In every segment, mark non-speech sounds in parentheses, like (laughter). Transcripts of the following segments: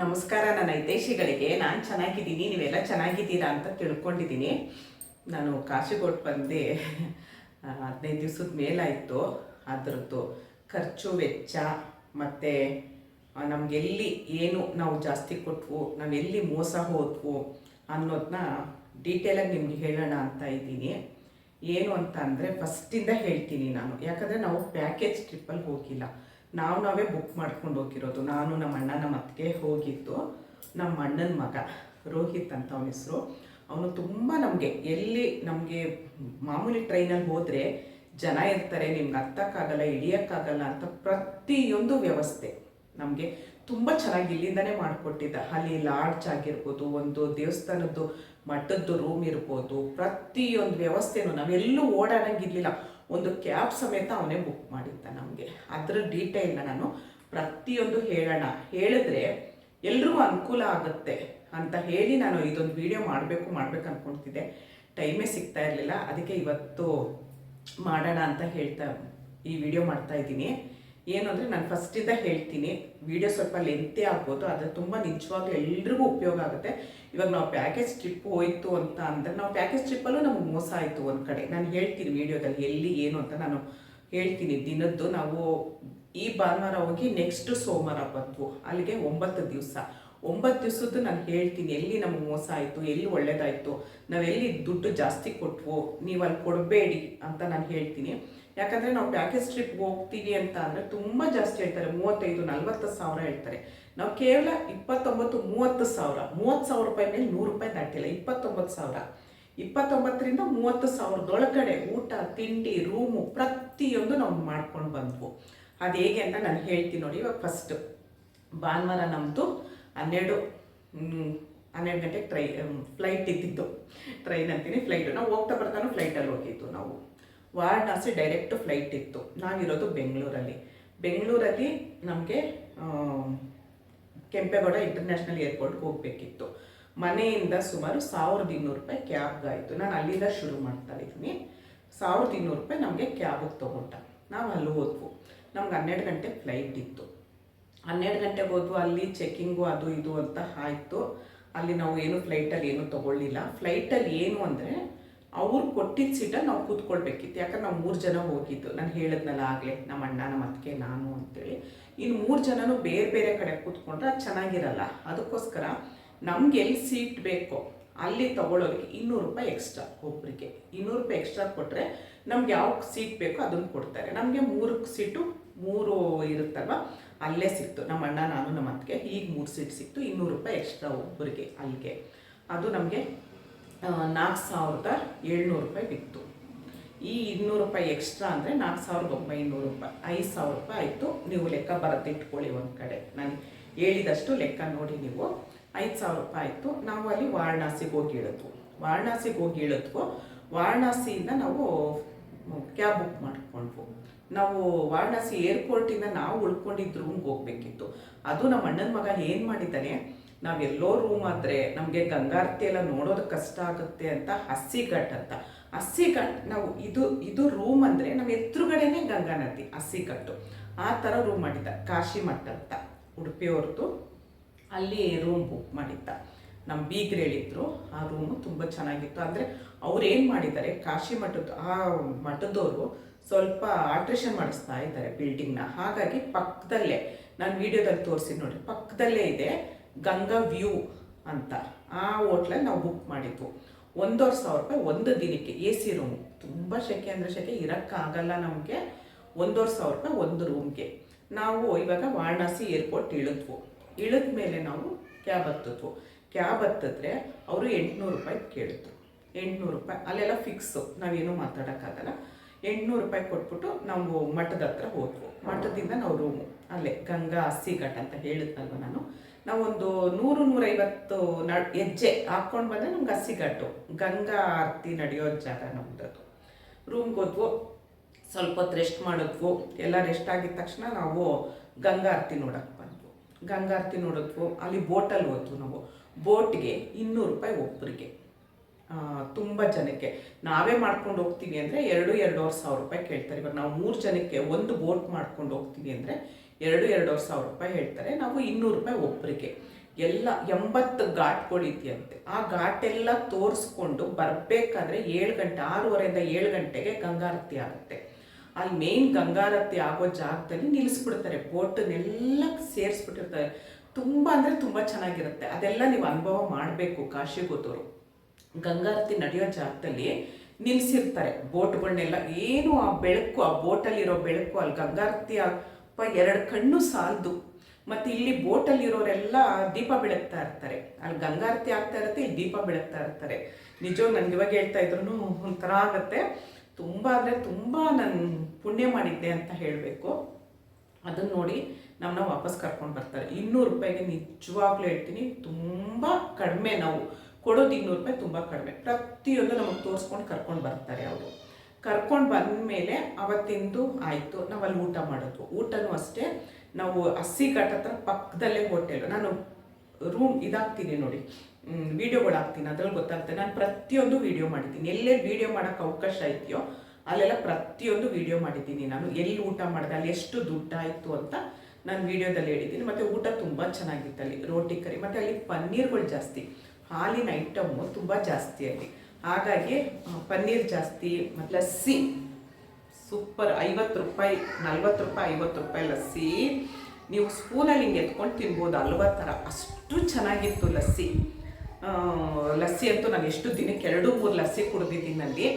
ನಮಸ್ಕಾರ, ನನ್ನ ಹಿತೈಷಿಗಳಿಗೆ. ನಾನು ಚೆನ್ನಾಗಿದ್ದೀನಿ, ನೀವೆಲ್ಲ ಚೆನ್ನಾಗಿದ್ದೀರಾ ಅಂತ ತಿಳ್ಕೊಂಡಿದ್ದೀನಿ. ನಾನು ಕಾಶಿಗೋಟ್ ಬಂದೆ ಹದಿನೈದು ದಿವಸದ ಮೇಲಾಯಿತು. ಅದರದ್ದು ಖರ್ಚು ವೆಚ್ಚ ಮತ್ತು ನಮಗೆಲ್ಲಿ ಏನು ನಾವು ಜಾಸ್ತಿ ಕೊಟ್ವು, ನಾವೆಲ್ಲಿ ಮೋಸ ಹೋದ್ವು ಅನ್ನೋದನ್ನ ಡೀಟೇಲಾಗಿ ನಿಮ್ಗೆ ಹೇಳೋಣ ಅಂತ ಇದ್ದೀನಿ. ಏನು ಅಂತ ಅಂದರೆ ಫಸ್ಟಿಂದ ಹೇಳ್ತೀನಿ ನಾನು. ಯಾಕಂದರೆ ನಾವು ಪ್ಯಾಕೇಜ್ ಟ್ರಿಪ್ಪಲ್ಲಿ ಹೋಗಿಲ್ಲ. ನಾವು ನಾವೇ ಬುಕ್ ಮಾಡ್ಕೊಂಡು ಹೋಗಿರೋದು. ನಾನು ನಮ್ಮ ಅಣ್ಣ, ನಮ್ಮ ಅತ್ತಿಗೆ ಹೋಗಿದ್ದು ನಮ್ಮ ಅಣ್ಣನ ಮಗ, ರೋಹಿತ್ ಅಂತ ಅವನ ಹೆಸರು. ಅವನು ತುಂಬ ನಮಗೆ ಎಲ್ಲಿ ನಮಗೆ ಮಾಮೂಲಿ ಟ್ರೈನಲ್ಲಿ ಹೋದರೆ ಜನ ಇರ್ತಾರೆ, ನಿಮ್ಗೆ ಹತ್ತಕ್ಕಾಗಲ್ಲ ಇಳಿಯೋಕ್ಕಾಗಲ್ಲ ಅಂತ ಪ್ರತಿಯೊಂದು ವ್ಯವಸ್ಥೆ ನಮಗೆ ತುಂಬ ಚೆನ್ನಾಗಿ ಇಲ್ಲಿಂದನೇ ಮಾಡಿಕೊಟ್ಟಿದ್ದ. ಅಲ್ಲಿ ಲಾಡ್ಜ್ ಆಗಿರ್ಬೋದು, ಒಂದು ದೇವಸ್ಥಾನದ್ದು ಮಠದ್ದು ರೂಮ್ ಇರ್ಬೋದು, ಪ್ರತಿಯೊಂದು ವ್ಯವಸ್ಥೆನೂ ನಾವೆಲ್ಲೂ ಓಡಾಡಂಗಿರ್ಲಿಲ್ಲ ಒಂದು ಕ್ಯಾಬ್ ಸಮೇತ ಅವನೇ ಬುಕ್ ಮಾಡಿದ್ದ ನಮಗೆ. ಅದರ ಡೀಟೇಲ್ನ ನಾನು ಪ್ರತಿಯೊಂದು ಹೇಳೋಣ. ಹೇಳಿದ್ರೆ ಎಲ್ರಿಗೂ ಅನುಕೂಲ ಆಗುತ್ತೆ ಅಂತ ಹೇಳಿ ನಾನು ಇದೊಂದು ವಿಡಿಯೋ ಮಾಡಬೇಕು ಮಾಡ್ಬೇಕು ಅಂದ್ಕೊಳ್ತಿದ್ದೆ ಟೈಮೇ ಸಿಗ್ತಾ ಇರಲಿಲ್ಲ. ಅದಕ್ಕೆ ಇವತ್ತು ಮಾಡೋಣ ಅಂತ ಹೇಳ್ತಾ ಈ ವಿಡಿಯೋ ಮಾಡ್ತಾ ಇದ್ದೀನಿ. ಏನು ಅಂದರೆ ನಾನು ಫಸ್ಟಿಂದ ಹೇಳ್ತೀನಿ ವಿಡಿಯೋ ಸ್ವಲ್ಪ ಲೆಂತೇ ಆಗ್ಬೋದು, ಆದರೆ ತುಂಬ ನಿಜವಾಗ್ಲೂ ಎಲ್ರಿಗೂ ಉಪಯೋಗ ಆಗುತ್ತೆ. ಇವಾಗ ನಾವು ಪ್ಯಾಕೇಜ್ ಟ್ರಿಪ್ ಹೋಯಿತು ಅಂತ ಅಂದರೆ ನಾವು ಪ್ಯಾಕೇಜ್ ಟ್ರಿಪ್ಪಲ್ಲೂ ನಮ್ಗೆ ಮೋಸ ಆಯಿತು ಒಂದು ಕಡೆ. ನಾನು ಹೇಳ್ತೀನಿ ವಿಡಿಯೋದಲ್ಲಿ ಎಲ್ಲಿ ಏನು ಅಂತ ನಾನು ಹೇಳ್ತೀನಿ. ದಿನದ್ದು ನಾವು ಈ ಭಾನುವಾರ ಹೋಗಿ ನೆಕ್ಸ್ಟ್ ಸೋಮವಾರ ಬಂತು ಅಲ್ಲಿಗೆ ಒಂಬತ್ತು ದಿವಸ. ಒಂಬತ್ತು ದಿವಸದ್ದು ನಾನು ಹೇಳ್ತೀನಿ, ಎಲ್ಲಿ ನಮ್ಗೆ ಮೋಸ ಆಯಿತು, ಎಲ್ಲಿ ಒಳ್ಳೇದಾಯಿತು ನಾವೆಲ್ಲಿ ದುಡ್ಡು ಜಾಸ್ತಿ ಕೊಟ್ವು, ನೀವು ಅಲ್ಲಿ ಕೊಡಬೇಡಿ ಅಂತ ನಾನು ಹೇಳ್ತೀನಿ. ಯಾಕಂದರೆ ನಾವು ಪ್ಯಾಕೇಜ್ ಟ್ರಿಪ್ ಹೋಗ್ತೀವಿ ಅಂತ ಅಂದರೆ ತುಂಬ ಜಾಸ್ತಿ ಹೇಳ್ತಾರೆ, ಮೂವತ್ತೈದು, ನಲ್ವತ್ತು ಸಾವಿರ ಹೇಳ್ತಾರೆ. ನಾವು ಕೇವಲ ಇಪ್ಪತ್ತೊಂಬತ್ತು, ಮೂವತ್ತು ಸಾವಿರ ಮೂವತ್ತು ಸಾವಿರ ರೂಪಾಯಿ ಮೇಲೆ ನೂರು ರೂಪಾಯಿ ದಾಟಿಲ್ಲ ಇಪ್ಪತ್ತೊಂಬತ್ತು ಸಾವಿರ. ಇಪ್ಪತ್ತೊಂಬತ್ತರಿಂದ ಮೂವತ್ತು ಸಾವಿರದೊಳಗಡೆ ಊಟ, ತಿಂಡಿ ರೂಮು ಪ್ರತಿಯೊಂದು ನಾವು ಮಾಡ್ಕೊಂಡು ಬಂದ್ವು. ಅದು ಹೇಗೆ ಅಂತ ನಾನು ಹೇಳ್ತೀನಿ ನೋಡಿ ಇವಾಗ ಫಸ್ಟ್ ಭಾನುವಾರ ನಮ್ಮದು ಹನ್ನೆರಡು ಹನ್ನೆರಡು ಗಂಟೆಗೆ ಟ್ರೈ ಫ್ಲೈಟ್ ಇದ್ದಿದ್ದು. ಟ್ರೈನ್ ಅಂತೀನಿ ಫ್ಲೈಟು ನಾವು ಹೋಗ್ತಾ ಬರ್ತಾನು ಫ್ಲೈಟಲ್ಲಿ ಹೋಗಿದ್ದು ನಾವು. ವಾರಣಾಸಿ ಡೈರೆಕ್ಟ್ ಫ್ಲೈಟ್ ಇತ್ತು. ನಾವಿರೋದು ಬೆಂಗಳೂರಲ್ಲಿ. ಬೆಂಗಳೂರಲ್ಲಿ ನಮಗೆ ಕೆಂಪೇಗೌಡ ಇಂಟರ್ನ್ಯಾಷನಲ್ ಏರ್ಪೋರ್ಟ್ಗೆ ಹೋಗಬೇಕಿತ್ತು. ಮನೆಯಿಂದ ಸುಮಾರು ಸಾವಿರದ ಇನ್ನೂರು ರೂಪಾಯಿ ಕ್ಯಾಬ್ಗಾಯಿತು ನಾನು ಅಲ್ಲಿಂದ ಶುರು ಮಾಡ್ತಾ ಇದ್ದೀನಿ. ಸಾವಿರದ ಇನ್ನೂರು ರೂಪಾಯಿ ನಮಗೆ ಕ್ಯಾಬಿಗೆ ತೊಗೊಂಡ. ನಾವು ಅಲ್ಲಿ ಹೋದ್ವು. ನಮ್ಗೆ ಹನ್ನೆರಡು ಗಂಟೆ ಫ್ಲೈಟ್ ಇತ್ತು. ಹನ್ನೆರಡು ಗಂಟೆಗೆ ಹೋದ್ವು. ಅಲ್ಲಿ ಚೆಕ್ಕಿಂಗು ಅದು ಇದು ಅಂತ ಆಯಿತು. ಅಲ್ಲಿ ನಾವು ಏನು ಫ್ಲೈಟಲ್ಲಿ ಏನು ತೊಗೊಳ್ಳಿಲ್ಲ. ಫ್ಲೈಟಲ್ಲಿ ಏನು ಅಂದರೆ ಅವ್ರು ಕೊಟ್ಟಿದ್ದ ಸೀಟಲ್ಲಿ ನಾವು ಕೂತ್ಕೊಳ್ಬೇಕಿತ್ತು. ಯಾಕಂದ್ರೆ ನಾವು ಮೂರು ಜನ ಹೋಗಿದ್ದು. ನಾನು ಹೇಳಿದ್ನಲ್ಲ ಆಗಲೇ, ನಮ್ಮ ಅಣ್ಣ ನಮ್ಮ ಅತ್ತಿಗೆ ನಾನು ಅಂತೇಳಿ. ಇನ್ನು ಮೂರು ಜನನೂ ಬೇರೆ ಬೇರೆ ಕಡೆ ಕೂತ್ಕೊಂಡ್ರೆ ಅದು ಚೆನ್ನಾಗಿರಲ್ಲ. ಅದಕ್ಕೋಸ್ಕರ ನಮ್ಗೆ ಎಲ್ಲಿ ಸೀಟ್ ಬೇಕೋ ಅಲ್ಲಿ ತಗೊಳ್ಳೋದಕ್ಕೆ ಇನ್ನೂರು ರೂಪಾಯಿ ಎಕ್ಸ್ಟ್ರಾ ಒಬ್ಬರಿಗೆ ಇನ್ನೂರು ರೂಪಾಯಿ ಎಕ್ಸ್ಟ್ರಾ ಕೊಟ್ಟರೆ ನಮ್ಗೆ ಯಾವ ಸೀಟ್ ಬೇಕೋ ಅದನ್ನು ಕೊಡ್ತಾರೆ. ನಮಗೆ ಮೂರು ಸೀಟು, ಮೂರು ಇರುತ್ತಲ್ವ? ಅಲ್ಲೇ ಸಿಕ್ತು. ನಮ್ಮ ಅಣ್ಣ, ನಾನು, ನಮ್ಮ ಅತ್ತಿಗೆ ಈಗ ಮೂರು ಸೀಟ್ ಸಿಕ್ತು. ಇನ್ನೂರು ರೂಪಾಯಿ ಎಕ್ಸ್ಟ್ರಾ ಒಬ್ಬರಿಗೆ ಅಲ್ಲಿಗೆ. ಅದು ನಮಗೆ ನಾಲ್ಕು ಸಾವಿರದ ಏಳ್ನೂರು ರೂಪಾಯಿ ಬಿತ್ತು. ಈ ಇನ್ನೂರು ರೂಪಾಯಿ ಎಕ್ಸ್ಟ್ರಾ ಅಂದರೆ ನಾಲ್ಕು ಸಾವಿರದ ಒಂಬೈನೂರು ರೂಪಾಯಿ. ಐದು ಸಾವಿರ ರೂಪಾಯಿ ಆಯಿತು. ನೀವು ಲೆಕ್ಕ ಬರುತ್ತೆ ಇಟ್ಕೊಳ್ಳಿ ಒಂದು ಕಡೆ. ನಾನು ಹೇಳಿದಷ್ಟು ಲೆಕ್ಕ ನೋಡಿ ನೀವು. ಐದು ಸಾವಿರ ರೂಪಾಯಿ ಆಯಿತು. ನಾವು ಅಲ್ಲಿ ವಾರಣಾಸಿಗೆ ಹೋಗಿ ಇಳಿದ್ವು. ವಾರಣಾಸಿಗೆ ಹೋಗಿ ಇಳಿದ್ವು. ವಾರಣಾಸಿಯಿಂದ ನಾವು ಕ್ಯಾಬ್ ಬುಕ್ ಮಾಡಿಕೊಂಡ್ವು. ನಾವು ವಾರಣಾಸಿ ಏರ್ಪೋರ್ಟಿಂದ ನಾವು ಉಳ್ಕೊಂಡಿದ್ದ ರೂಮ್ಗೆ ಹೋಗ್ಬೇಕಿತ್ತು. ಅದು ನಮ್ಮ ಅಣ್ಣನ ಮಗ ಏನು ಮಾಡಿದ್ದಾನೆ ನಾವೆಲ್ಲೋ ರೂಮ್ ಆದರೆ ನಮಗೆ ಗಂಗಾರತಿ ಎಲ್ಲ ನೋಡೋದು ಕಷ್ಟ ಆಗುತ್ತೆ ಅಂತ ಹಸಿಘಟ್ ಅಂತ. ಹಸಿಘಟ್ ನಾವು ಇದು ಇದು ರೂಮ್ ಅಂದರೆ ನಮ್ಮ ಎದುರುಗಡೆನೆ ಗಂಗಾ ನದಿ, ಹಸಿಘಟ್ಟು. ಆ ಥರ ರೂಮ್ ಮಾಡಿದ್ದ, ಕಾಶಿ ಮಠ ಅಂತ ಉಡುಪಿಯವ್ರದ್ದು ಅಲ್ಲಿ ರೂಮ್ ಬುಕ್ ಮಾಡಿದ್ದ. ನಮ್ಮ ಬೀಗ್ರು ಹೇಳಿದ್ರು, ಆ ರೂಮು ತುಂಬ ಚೆನ್ನಾಗಿತ್ತು. ಅಂದರೆ ಅವ್ರು ಏನು ಮಾಡಿದ್ದಾರೆ, ಕಾಶಿ ಮಠದ, ಆ ಮಠದವರು ಸ್ವಲ್ಪ ಆಲ್ಟ್ರೇಷನ್ ಮಾಡಿಸ್ತಾ ಇದ್ದಾರೆ ಬಿಲ್ಡಿಂಗ್ನ ಹಾಗಾಗಿ ಪಕ್ಕದಲ್ಲೇ ನಾನು ವಿಡಿಯೋದಲ್ಲಿ ತೋರಿಸಿ ನೋಡಿ ಪಕ್ಕದಲ್ಲೇ ಇದೆ. ಗಂಗಾ ವ್ಯೂ ಅಂತ ಆ ಹೋಟ್ಲಲ್ಲಿ ನಾವು ಬುಕ್ ಮಾಡಿದ್ವು ಒಂದೂವರೆ ಸಾವಿರ ರೂಪಾಯಿ ಒಂದು ದಿನಕ್ಕೆ ಎ ಸಿ ರೂಮು ತುಂಬ ಶೆಕೆ ಅಂದರೆ ಶೆಕೆ ಇರೋಕ್ಕಾಗಲ್ಲ ನಮಗೆ. ಒಂದೂವರೆ ಸಾವಿರ ರೂಪಾಯಿ ಒಂದು ರೂಮ್ಗೆ ನಾವು ಇವಾಗ ವಾರಣಾಸಿ ಏರ್ಪೋರ್ಟ್ ಇಳಿದ್ವು. ಇಳಿದ ಮೇಲೆ ನಾವು ಕ್ಯಾಬ್ ಹತ್ತಿದ್ವು. ಕ್ಯಾಬ್ ಹತ್ತಿದ್ರೆ ಅವರು ಎಂಟುನೂರು ರೂಪಾಯಿ ಕೇಳಿದ್ರು. ಎಂಟುನೂರು ರೂಪಾಯಿ, ಅಲ್ಲೆಲ್ಲ ಫಿಕ್ಸು ನಾವೇನು ಮಾತಾಡೋಕ್ಕಾಗಲ್ಲ. ಎಂಟುನೂರು ರೂಪಾಯಿ ಕೊಟ್ಬಿಟ್ಟು ನಾವು ಮಠದ ಹತ್ರ ಹೋದ್ವು. ಮಠದಿಂದ ನಾವು ರೂಮು ಅಲ್ಲೇ ಗಂಗಾ ಹಸಿಘಟ್ ಅಂತ ಹೇಳಿದ್ನಲ್ವ ನಾನು. ನಾವೊಂದು ನೂರು ನೂರೈವತ್ತು ನಡ್ ಹೆಜ್ಜೆ ಹಾಕ್ಕೊಂಡು ಬಂದರೆ ನಮ್ಗೆ ಹಸಿಘಟ್ಟು ಗಂಗಾ ಆರತಿ ನಡೆಯೋ ಜಾಗ ನಮ್ದದು. ರೂಮ್ಗೆ ಹೋದ್ವು, ಸ್ವಲ್ಪ ಹೊತ್ತು ರೆಸ್ಟ್ ಮಾಡಿದ್ವು. ಎಲ್ಲ ರೆಸ್ಟ್ ಆಗಿದ ತಕ್ಷಣ ನಾವು ಗಂಗಾ ಆರತಿ ನೋಡಕ್ಕೆ ಬಂದ್ವು. ಗಂಗಾ ಆರತಿ ನೋಡಿದ್ವು, ಅಲ್ಲಿ ಬೋಟಲ್ಲಿ ಹೋದ್ವು ನಾವು. ಬೋಟ್ಗೆ ಇನ್ನೂರು ರೂಪಾಯಿ ಒಬ್ಬರಿಗೆ ತುಂಬ ಜನಕ್ಕೆ. ನಾವೇ ಮಾಡ್ಕೊಂಡು ಹೋಗ್ತೀವಿ ಅಂದರೆ ಎರಡು, ಎರಡೂವರೆ ಸಾವಿರ ರೂಪಾಯಿ ಕೇಳ್ತಾರೆ. ಇವಾಗ ನಾವು ಮೂರು ಜನಕ್ಕೆ ಒಂದು ಬೋಟ್ ಮಾಡ್ಕೊಂಡು ಹೋಗ್ತೀವಿ ಅಂದರೆ ಎರಡು ಎರಡೂವರೆ ಸಾವಿರ ರೂಪಾಯಿ ಹೇಳ್ತಾರೆ. ನಾವು ಇನ್ನೂರು ರೂಪಾಯಿ ಒಬ್ಬರಿಗೆ ಎಲ್ಲ ಎಂಬತ್ತು ಘಾಟ್ಗಳಿದೆಯಂತೆ ಆ ಘಾಟೆಲ್ಲ ತೋರಿಸ್ಕೊಂಡು ಬರಬೇಕಾದ್ರೆ ಏಳು ಗಂಟೆ, ಆರೂವರೆಯಿಂದ ಏಳು ಗಂಟೆಗೆ ಗಂಗಾರತಿ ಆಗುತ್ತೆ. ಅಲ್ಲಿ ಮೇನ್ ಗಂಗಾರತಿ ಆಗೋ ಜಾಗದಲ್ಲಿ ನಿಲ್ಲಿಸ್ಬಿಡ್ತಾರೆ. ಬೋಟನ್ನೆಲ್ಲ ಸೇರಿಸ್ಬಿಟ್ಟಿರ್ತಾರೆ. ತುಂಬ ಅಂದರೆ ತುಂಬ ಚೆನ್ನಾಗಿರುತ್ತೆ. ಅದೆಲ್ಲ ನೀವು ಅನುಭವ ಮಾಡಬೇಕು ಕಾಶಿಗೋದವರು ಗಂಗಾರತಿ ನಡೆಯೋ ಜಾಗದಲ್ಲಿ ನಿಲ್ಲಿಸಿರ್ತಾರೆ ಬೋಟ್ಗಳನ್ನೆಲ್ಲ ಏನು ಆ ಬೆಳಕು, ಆ ಬೋಟಲ್ಲಿರೋ ಬೆಳಕು, ಅಲ್ಲಿ ಗಂಗಾರತಿ ಅಪ್ಪ ಎರಡು ಕಣ್ಣು ಸಾಲದು. ಮತ್ತು ಇಲ್ಲಿ ಬೋಟಲ್ಲಿರೋರೆಲ್ಲ ದೀಪ ಬೆಳಗ್ತಾ ಇರ್ತಾರೆ. ಅಲ್ಲಿ ಗಂಗಾರತಿ ಆಗ್ತಾ ಇರುತ್ತೆ, ಇಲ್ಲಿ ದೀಪ ಬೆಳಗ್ತಾ ಇರ್ತಾರೆ. ನಿಜವಾಗಿ ನನಗೆ ಇವಾಗ ಹೇಳ್ತಾ ಇದ್ರು ಒಂಥರ ಆಗುತ್ತೆ. ತುಂಬ ಅಂದರೆ ತುಂಬ ನಾನು ಪುಣ್ಯ ಮಾಡಿದ್ದೆ ಅಂತ ಹೇಳಬೇಕು. ಅದನ್ನ ನೋಡಿ ನಮ್ಮನ್ನ ವಾಪಸ್ ಕರ್ಕೊಂಡು ಬರ್ತಾರೆ. ಇನ್ನೂರು ರೂಪಾಯಿಗೆ ನಿಜವಾಗ್ಲೂ ಹೇಳ್ತೀನಿ, ತುಂಬ ಕಡಿಮೆ ನಾವು. ಕೊಡೋದು ಇನ್ನೂರು ರೂಪಾಯಿ ತುಂಬ ಕಡಿಮೆ. ಪ್ರತಿಯೊಂದು ನಮಗೆ ತೋರಿಸ್ಕೊಂಡು ಕರ್ಕೊಂಡು ಬರ್ತಾರೆ ಅವರು. ಕರ್ಕೊಂಡು ಬಂದಮೇಲೆ ಅವತ್ತಿಂದು ಆಯಿತು. ನಾವು ಅಲ್ಲಿ ಊಟ ಮಾಡೋದು. ಊಟನೂ ಅಷ್ಟೇ. ನಾವು ಹಸಿ ಘಾಟ್ ಹತ್ರ ಪಕ್ಕದಲ್ಲೇ ಹೋಟೆಲು. ನಾನು ರೂಮ್ ಇದಾಗ್ತೀನಿ ನೋಡಿ. ವೀಡಿಯೋಗಳು ಹಾಕ್ತೀನಿ ಅದ್ರಲ್ಲಿ ಗೊತ್ತಾಗುತ್ತೆ. ನಾನು ಪ್ರತಿಯೊಂದು ವಿಡಿಯೋ ಮಾಡಿದ್ದೀನಿ. ಎಲ್ಲೇ ವಿಡಿಯೋ ಮಾಡೋಕ್ಕೆ ಅವಕಾಶ ಇದೆಯೋ ಅಲ್ಲೆಲ್ಲ ಪ್ರತಿಯೊಂದು ವಿಡಿಯೋ ಮಾಡಿದ್ದೀನಿ ನಾನು. ಎಲ್ಲಿ ಊಟ ಮಾಡಿದೆ, ಅಲ್ಲಿ ಎಷ್ಟು ದುಡ್ಡಾಯಿತು ಅಂತ ನಾನು ವಿಡಿಯೋದಲ್ಲಿ ಹೇಳಿದ್ದೀನಿ. ಮತ್ತು ಊಟ ತುಂಬ ಚೆನ್ನಾಗಿತ್ತು ಅಲ್ಲಿ ರೋಟಿ ಕರಿ. ಮತ್ತು ಅಲ್ಲಿ ಪನ್ನೀರ್ಗಳು ಜಾಸ್ತಿ. ಹಾಲಿನ ಐಟಮ್ಮು ತುಂಬ ಜಾಸ್ತಿ ಅಲ್ಲಿ. ಹಾಗಾಗಿ ಪನ್ನೀರ್ ಜಾಸ್ತಿ ಮತ್ತು ಲಸ್ಸಿ. ಸೂಪರ್ ಐವತ್ತು ರೂಪಾಯಿ ನಲ್ವತ್ತು ರೂಪಾಯಿ ಐವತ್ತು ರೂಪಾಯಿ ಲಸ್ಸಿ. ನೀವು ಸ್ಪೂನಲ್ಲಿ ಹಿಂಗೆ ಎತ್ಕೊಂಡು ತಿನ್ಬೋದು ಅಲ್ವಾ ಥರ ಅಷ್ಟು ಚೆನ್ನಾಗಿತ್ತು ಲಸ್ಸಿ. ಲಸ್ಸಿ ಅಂತೂ ನಾನು ಎಷ್ಟು ದಿನಕ್ಕೆ ಎರಡು ಮೂರು ಲಸ್ಸಿ ಕುಡಿದಿದ್ದೀನಿ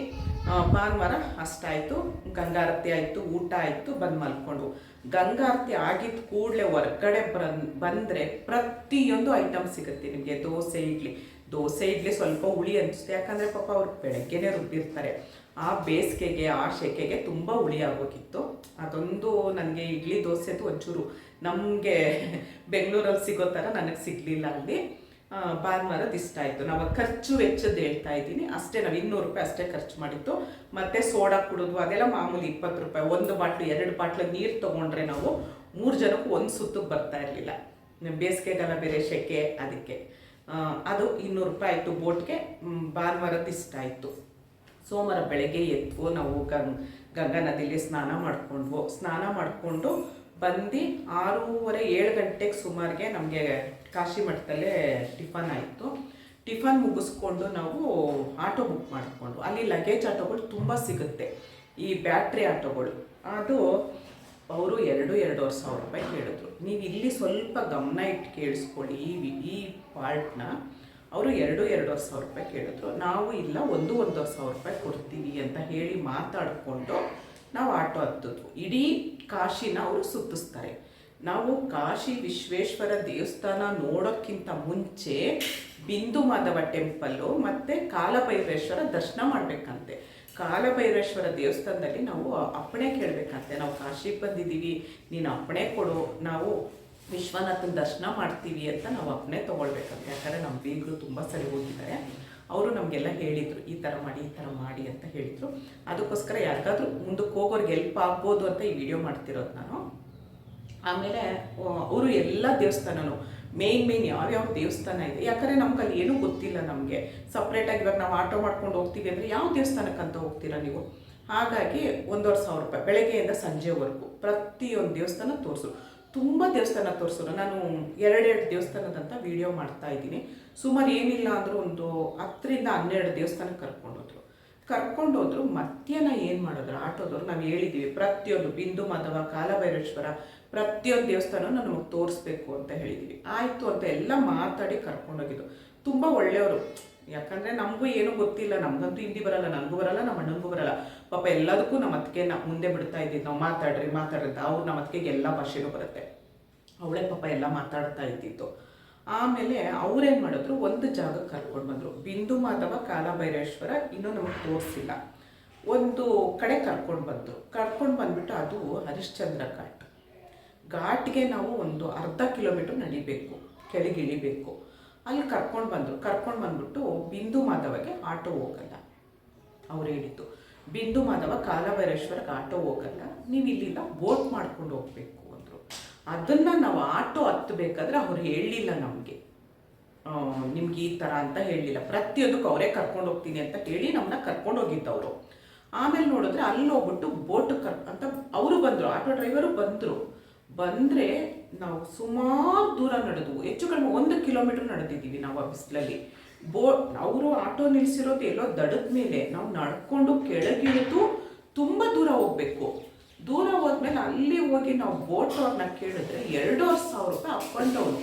ಆ, ಭಾನುವಾರ ಅಷ್ಟಾಯಿತು. ಗಂಗಾರತಿ ಆಯಿತು ಊಟ ಆಯಿತು ಬಂದು ಮಲ್ಕೊಂಡು. ಗಂಗಾರತಿ ಆಗಿದ್ದ ಕೂಡಲೇ ಹೊರ್ಗಡೆ ಬನ್ ಬಂದರೆ ಪ್ರತಿಯೊಂದು ಐಟಮ್ ಸಿಗುತ್ತೆ ನಿಮಗೆ. ದೋಸೆ ಇಡ್ಲಿ. ದೋಸೆ ಇಡ್ಲಿ ಸ್ವಲ್ಪ ಹುಳಿ ಅನಿಸುತ್ತೆ ಯಾಕಂದರೆ ಪಾಪ ಅವ್ರು ಬೆಳಗ್ಗೆನೇ ರುಬ್ಬಿರ್ತಾರೆ. ಆ ಬೇಸಿಗೆಗೆ, ಆ ಶೆಕೆಗೆ ತುಂಬ ಹುಳಿ ಆಗೋಗಿತ್ತು ಅದೊಂದು ನನಗೆ ಇಡ್ಲಿ ದೋಸೆದು ಒಂಚೂರು ನಮಗೆ (laughs) ಬೆಂಗಳೂರಲ್ಲಿ ಸಿಗೋ ಥರ ನನಗೆ ಸಿಗಲಿಲ್ಲ ಅಲ್ಲಿ. ಭಾನುವಾರದ ಇಷ್ಟ ಆಯಿತು. ನಾವು ಖರ್ಚು ವೆಚ್ಚದ್ದು ಹೇಳ್ತಾ ಇದ್ದೀನಿ. ಅಷ್ಟೇ ನಾವು ಇನ್ನೂರು ರೂಪಾಯಿ ಅಷ್ಟೇ ಖರ್ಚು ಮಾಡಿತ್ತು ಮತ್ತು ಸೋಡಾ ಕುಡಿದು, ಅದೆಲ್ಲ ಮಾಮೂಲಿ ಇಪ್ಪತ್ತು ರೂಪಾಯಿ. ಒಂದು ಬಾಟ್ಲು, ಎರಡು ಬಾಟ್ಲು ನೀರು ತೊಗೊಂಡ್ರೆ ನಾವು ಮೂರು ಜನಕ್ಕೂ ಒಂದು ಸುತ್ತಿಗೆ ಬರ್ತಾ ಇರಲಿಲ್ಲ. ಬೇಸಿಗೆಗಾಲ ಬೇರೆ ಶೆಕೆ, ಅದಕ್ಕೆ. ಅದು ಇನ್ನೂರು ರೂಪಾಯಿ ಆಯಿತು ಬೋಟ್ಗೆ. ಭಾನುವಾರದ ಇಷ್ಟ ಆಯಿತು ಸೋಮವಾರ ಬೆಳಗ್ಗೆ ಎದ್ದು ನಾವು ಗಂಗ್, ಗಂಗಾ ನದಿಲಿ ಸ್ನಾನ ಮಾಡಿಕೊಂಡ್ವು. ಸ್ನಾನ ಮಾಡಿಕೊಂಡು ಬಂದು ಆರೂವರೆ ಏಳು ಗಂಟೆಗೆ ಸುಮಾರಿಗೆ ನಮಗೆ ಕಾಶಿ ಮಠದಲ್ಲೇ ಟಿಫನ್ ಆಯಿತು. ಟಿಫನ್ ಮುಗಿಸ್ಕೊಂಡು ನಾವು ಆಟೋ ಬುಕ್ ಮಾಡಿಕೊಂಡು ಅಲ್ಲಿ ಲಗೇಜ್ ಆಟೋಗಳು ತುಂಬ ಸಿಗುತ್ತೆ. ಈ ಬ್ಯಾಟ್ರಿ ಆಟೋಗಳು. ಅದು ಅವರು ಎರಡು ಎರಡೂವರೆ ಸಾವಿರ ರೂಪಾಯಿ ಕೇಳಿದ್ರು. ನೀವು ಇಲ್ಲಿ ಸ್ವಲ್ಪ ಗಮನ ಇಟ್ಟು ಕೇಳಿಸ್ಕೊಳ್ಳಿ ಈ ಈ ಪಾರ್ಟ್ನ. ಅವರು ಎರಡು ಎರಡೂವರೆ ಸಾವಿರ ರೂಪಾಯಿ ಕೇಳಿದ್ರು. ನಾವು ಇಲ್ಲ ಒಂದು ಒಂದೂವರೆ ಸಾವಿರ ರೂಪಾಯಿ ಕೊಡ್ತೀವಿ ಅಂತ ಹೇಳಿ ಮಾತಾಡಿಕೊಂಡು ನಾವು ಆಟೋ ಹತ್ತಿದ್ವು. ಇಡೀ ಕಾಶಿನ ಅವರು ಸುತ್ತಿಸ್ತಾರೆ. ನಾವು ಕಾಶಿ ವಿಶ್ವೇಶ್ವರ ದೇವಸ್ಥಾನ ನೋಡೋಕ್ಕಿಂತ ಮುಂಚೆ ಬಿಂದು ಮಾಧವ ಟೆಂಪಲ್ಲು ಮತ್ತು ಕಾಲಭೈರೇಶ್ವರ ದರ್ಶನ ಮಾಡಬೇಕಂತೆ. ಕಾಲಭೈರೇಶ್ವರ ದೇವಸ್ಥಾನದಲ್ಲಿ ನಾವು ಅಪ್ಪಣೆ ಕೇಳಬೇಕಂತೆ ನಾವು ಕಾಶಿಗೆ ಬಂದಿದ್ದೀವಿ, ನೀನು ಅಪ್ಪಣೆ ಕೊಡು, ನಾವು ವಿಶ್ವನಾಥನ ದರ್ಶನ ಮಾಡ್ತೀವಿ ಅಂತ ನಾವು ಅಪ್ಪಣೆ ತೊಗೊಳ್ಬೇಕಂತೆ ಯಾಕಂದರೆ ನಮ್ಮ ಬೀಗರು ತುಂಬ ಸರಿ ಹೋಗಿದ್ದಾರೆ. ಅವರು ನಮಗೆಲ್ಲ ಹೇಳಿದರು, ಈ ಥರ ಮಾಡಿ, ಈ ಥರ ಮಾಡಿ ಅಂತ ಹೇಳಿದರು. ಅದಕ್ಕೋಸ್ಕರ ಯಾರಿಗಾದ್ರೂ ಮುಂದಕ್ಕೆ ಹೋಗೋರಿಗೆ ಹೆಲ್ಪ್ ಆಗ್ಬೋದು ಅಂತ ಈ ವಿಡಿಯೋ ಮಾಡ್ತಿರೋದು ನಾನು. ಆಮೇಲೆ ಅವರು ಎಲ್ಲ ದೇವಸ್ಥಾನನೂ ಮೇನ್ ಮೇನ್ ಯಾವ್ಯಾವ ದೇವಸ್ಥಾನ ಇದೆ? ಯಾಕಂದ್ರೆ ನಮ್ಗೆ ಅಲ್ಲಿ ಏನೂ ಗೊತ್ತಿಲ್ಲ ನಮಗೆ. ಸಪ್ರೇಟಾಗಿ ಇವಾಗ ನಾವು ಆಟೋ ಮಾಡ್ಕೊಂಡು ಹೋಗ್ತೀವಿ ಅಂದರೆ ಯಾವ ದೇವಸ್ಥಾನಕ್ಕಂತ ಹೋಗ್ತೀರಾ ನೀವು? ಹಾಗಾಗಿ ಒಂದೂವರೆ ಸಾವಿರ ರೂಪಾಯಿ, ಬೆಳಗ್ಗೆಯಿಂದ ಸಂಜೆವರೆಗೂ ಪ್ರತಿಯೊಂದು ದೇವಸ್ಥಾನ ತೋರಿಸು. ತುಂಬ ದೇವಸ್ಥಾನ ತೋರಿಸೋರು ನಾನು ಎರಡೆರಡು ದೇವಸ್ಥಾನದಂತ ವಿಡಿಯೋ ಮಾಡ್ತಾ ಇದ್ದೀನಿ. ಸುಮಾರು ಏನಿಲ್ಲ ಅಂದರೂ ಒಂದು ಹತ್ತರಿಂದ ಹನ್ನೆರಡು ದೇವಸ್ಥಾನಕ್ಕೆ ಕರ್ಕೊಂಡೋದ್ರು. ಕರ್ಕೊಂಡೋದ್ರು ಮಧ್ಯಾಹ್ನ ಏನು ಮಾಡಿದ್ರು? ಆಟೋದವ್ರು, ನಾವು ಹೇಳಿದ್ದೀವಿ ಪ್ರತಿಯೊಂದು, ಬಿಂದು ಮಾಧವ, ಕಾಲಭೈರೇಶ್ವರ ಪ್ರತಿಯೊಂದು ದೇವಸ್ಥಾನ ನಮಗೆ ತೋರಿಸ್ಬೇಕು ಅಂತ ಹೇಳಿದ್ವಿ. ಆಯಿತು ಅಂತ ಎಲ್ಲ ಮಾತಾಡಿ ಕರ್ಕೊಂಡೋಗಿದ್ದು. ತುಂಬ ಒಳ್ಳೆಯವರು. ಯಾಕಂದರೆ ನಮಗೂ ಏನೂ ಗೊತ್ತಿಲ್ಲ. ನಮಗಂತೂ ಹಿಂದಿ ಬರಲ್ಲ, ನನಗೂ ಬರಲ್ಲ, ನಮ್ಮ ಅಣ್ಣನಿಗೂ ಬರಲ್ಲ. ಪಾಪ ಎಲ್ಲದಕ್ಕೂ ನಮ್ಮ ಅತ್ತಿಗೆ ನಾವು ಮುಂದೆ ಬಿಡ್ತಾ ಇದ್ದಿದ್ದು ನಾವು ಮಾತಾಡ್ರಿ ಮಾತಾಡ್ರಿ. ಅವ್ರು ನಮ್ಮ ಅತ್ತಿಗೆಗೆ ಎಲ್ಲ ಭಾಷೆನೂ ಬರುತ್ತೆ. ಅವಳೇ ಪಾಪ ಎಲ್ಲ ಮಾತಾಡ್ತಾ ಇದ್ದಿತ್ತು ಆಮೇಲೆ ಅವ್ರೇನು ಮಾಡಿದ್ರು? ಒಂದು ಜಾಗಕ್ಕೆ ಕರ್ಕೊಂಡು ಬಂದರು. ಬಿಂದು ಮಾಧವ, ಕಾಲಭೈರೇಶ್ವರ ಇನ್ನೂ ನಮಗೆ ತೋರಿಸಿಲ್ಲ. ಒಂದು ಕಡೆ ಕರ್ಕೊಂಡು ಬಂದರು. ಕರ್ಕೊಂಡು ಬಂದ್ಬಿಟ್ಟು ಅದು ಹರಿಶ್ಚಂದ್ರ ಘಾಟ್ ಘಾಟ್ಗೆ ನಾವು ಒಂದು ಅರ್ಧ ಕಿಲೋಮೀಟ್ರ್ ನಡಿಬೇಕು ಕೆಳಗೆ ಇಳಿಬೇಕು ಅಲ್ಲಿ ಕರ್ಕೊಂಡು ಬಂದರು, ಕರ್ಕೊಂಡು ಬಂದ್ಬಿಟ್ಟು ಬಿಂದು ಮಾಧವಗೆ ಆಟೋ ಹೋಗಲ್ಲ. ಅವ್ರು ಹೇಳಿದ್ದು, ಬಿಂದು ಮಾಧವ ಕಾಲಭೈರೇಶ್ವರಕ್ಕೆ ಆಟೋ ಹೋಗಲ್ಲ, ನೀವು ಇಲ್ಲಿಂದ ಬೋಟ್ ಮಾಡ್ಕೊಂಡು ಹೋಗ್ಬೇಕು, ಅಂದರು. ಅದನ್ನು ನಾವು ಆಟೋ ಹತ್ತಬೇಕಾದ್ರೆ ಅವ್ರು ಹೇಳಲಿಲ್ಲ ನಮಗೆ. ನಿಮ್ಗೆ ಈ ಥರ ಅಂತ ಹೇಳಲಿಲ್ಲ ಪ್ರತಿಯೊಂದಕ್ಕೂ ಅವರೇ ಕರ್ಕೊಂಡು ಹೋಗ್ತೀನಿ ಅಂತ ಹೇಳಿ ನಮ್ಮನ್ನ ಕರ್ಕೊಂಡು ಹೋಗಿದ್ದವರು. ಆಮೇಲೆ ನೋಡಿದ್ರೆ ಅಲ್ಲಿ ಹೋಗ್ಬಿಟ್ಟು ಬೋಟ್ ಕರ್, ಅಂತ ಅವರು ಬಂದರು, ಆಟೋ ಡ್ರೈವರು ಬಂದರು. ಬಂದರೆ ನಾವು ಸುಮಾರು ದೂರ ನಡೆದು ಹೆಚ್ಚು ಕಡಿಮೆ ಒಂದು ಕಿಲೋಮೀಟರ್ ನಡೆದಿದ್ದೀವಿ ನಾವು ಆ ಬಿಸಿಲಲ್ಲಿ. ಬೋ ಅವರು ಆಟೋ ನಿಲ್ಲಿಸಿರೋದು ಎಲ್ಲೋ ದಡದ ಮೇಲೆ. ನಾವು ನಡ್ಕೊಂಡು ಕೆಳಗಿಳಿದು ತುಂಬ ದೂರ ಹೋಗ್ಬೇಕು. ದೂರ ಹೋದ್ಮೇಲೆ ಅಲ್ಲಿ ಹೋಗಿ ನಾವು ಬೋಟ್ ಅವ್ರನ್ನ ಕೇಳಿದ್ರೆ ಎರಡೂವರೆ ಸಾವಿರ ರೂಪಾಯಿ ಅಪ್ ಆ್ಯಂಡ್ ಡೌನ್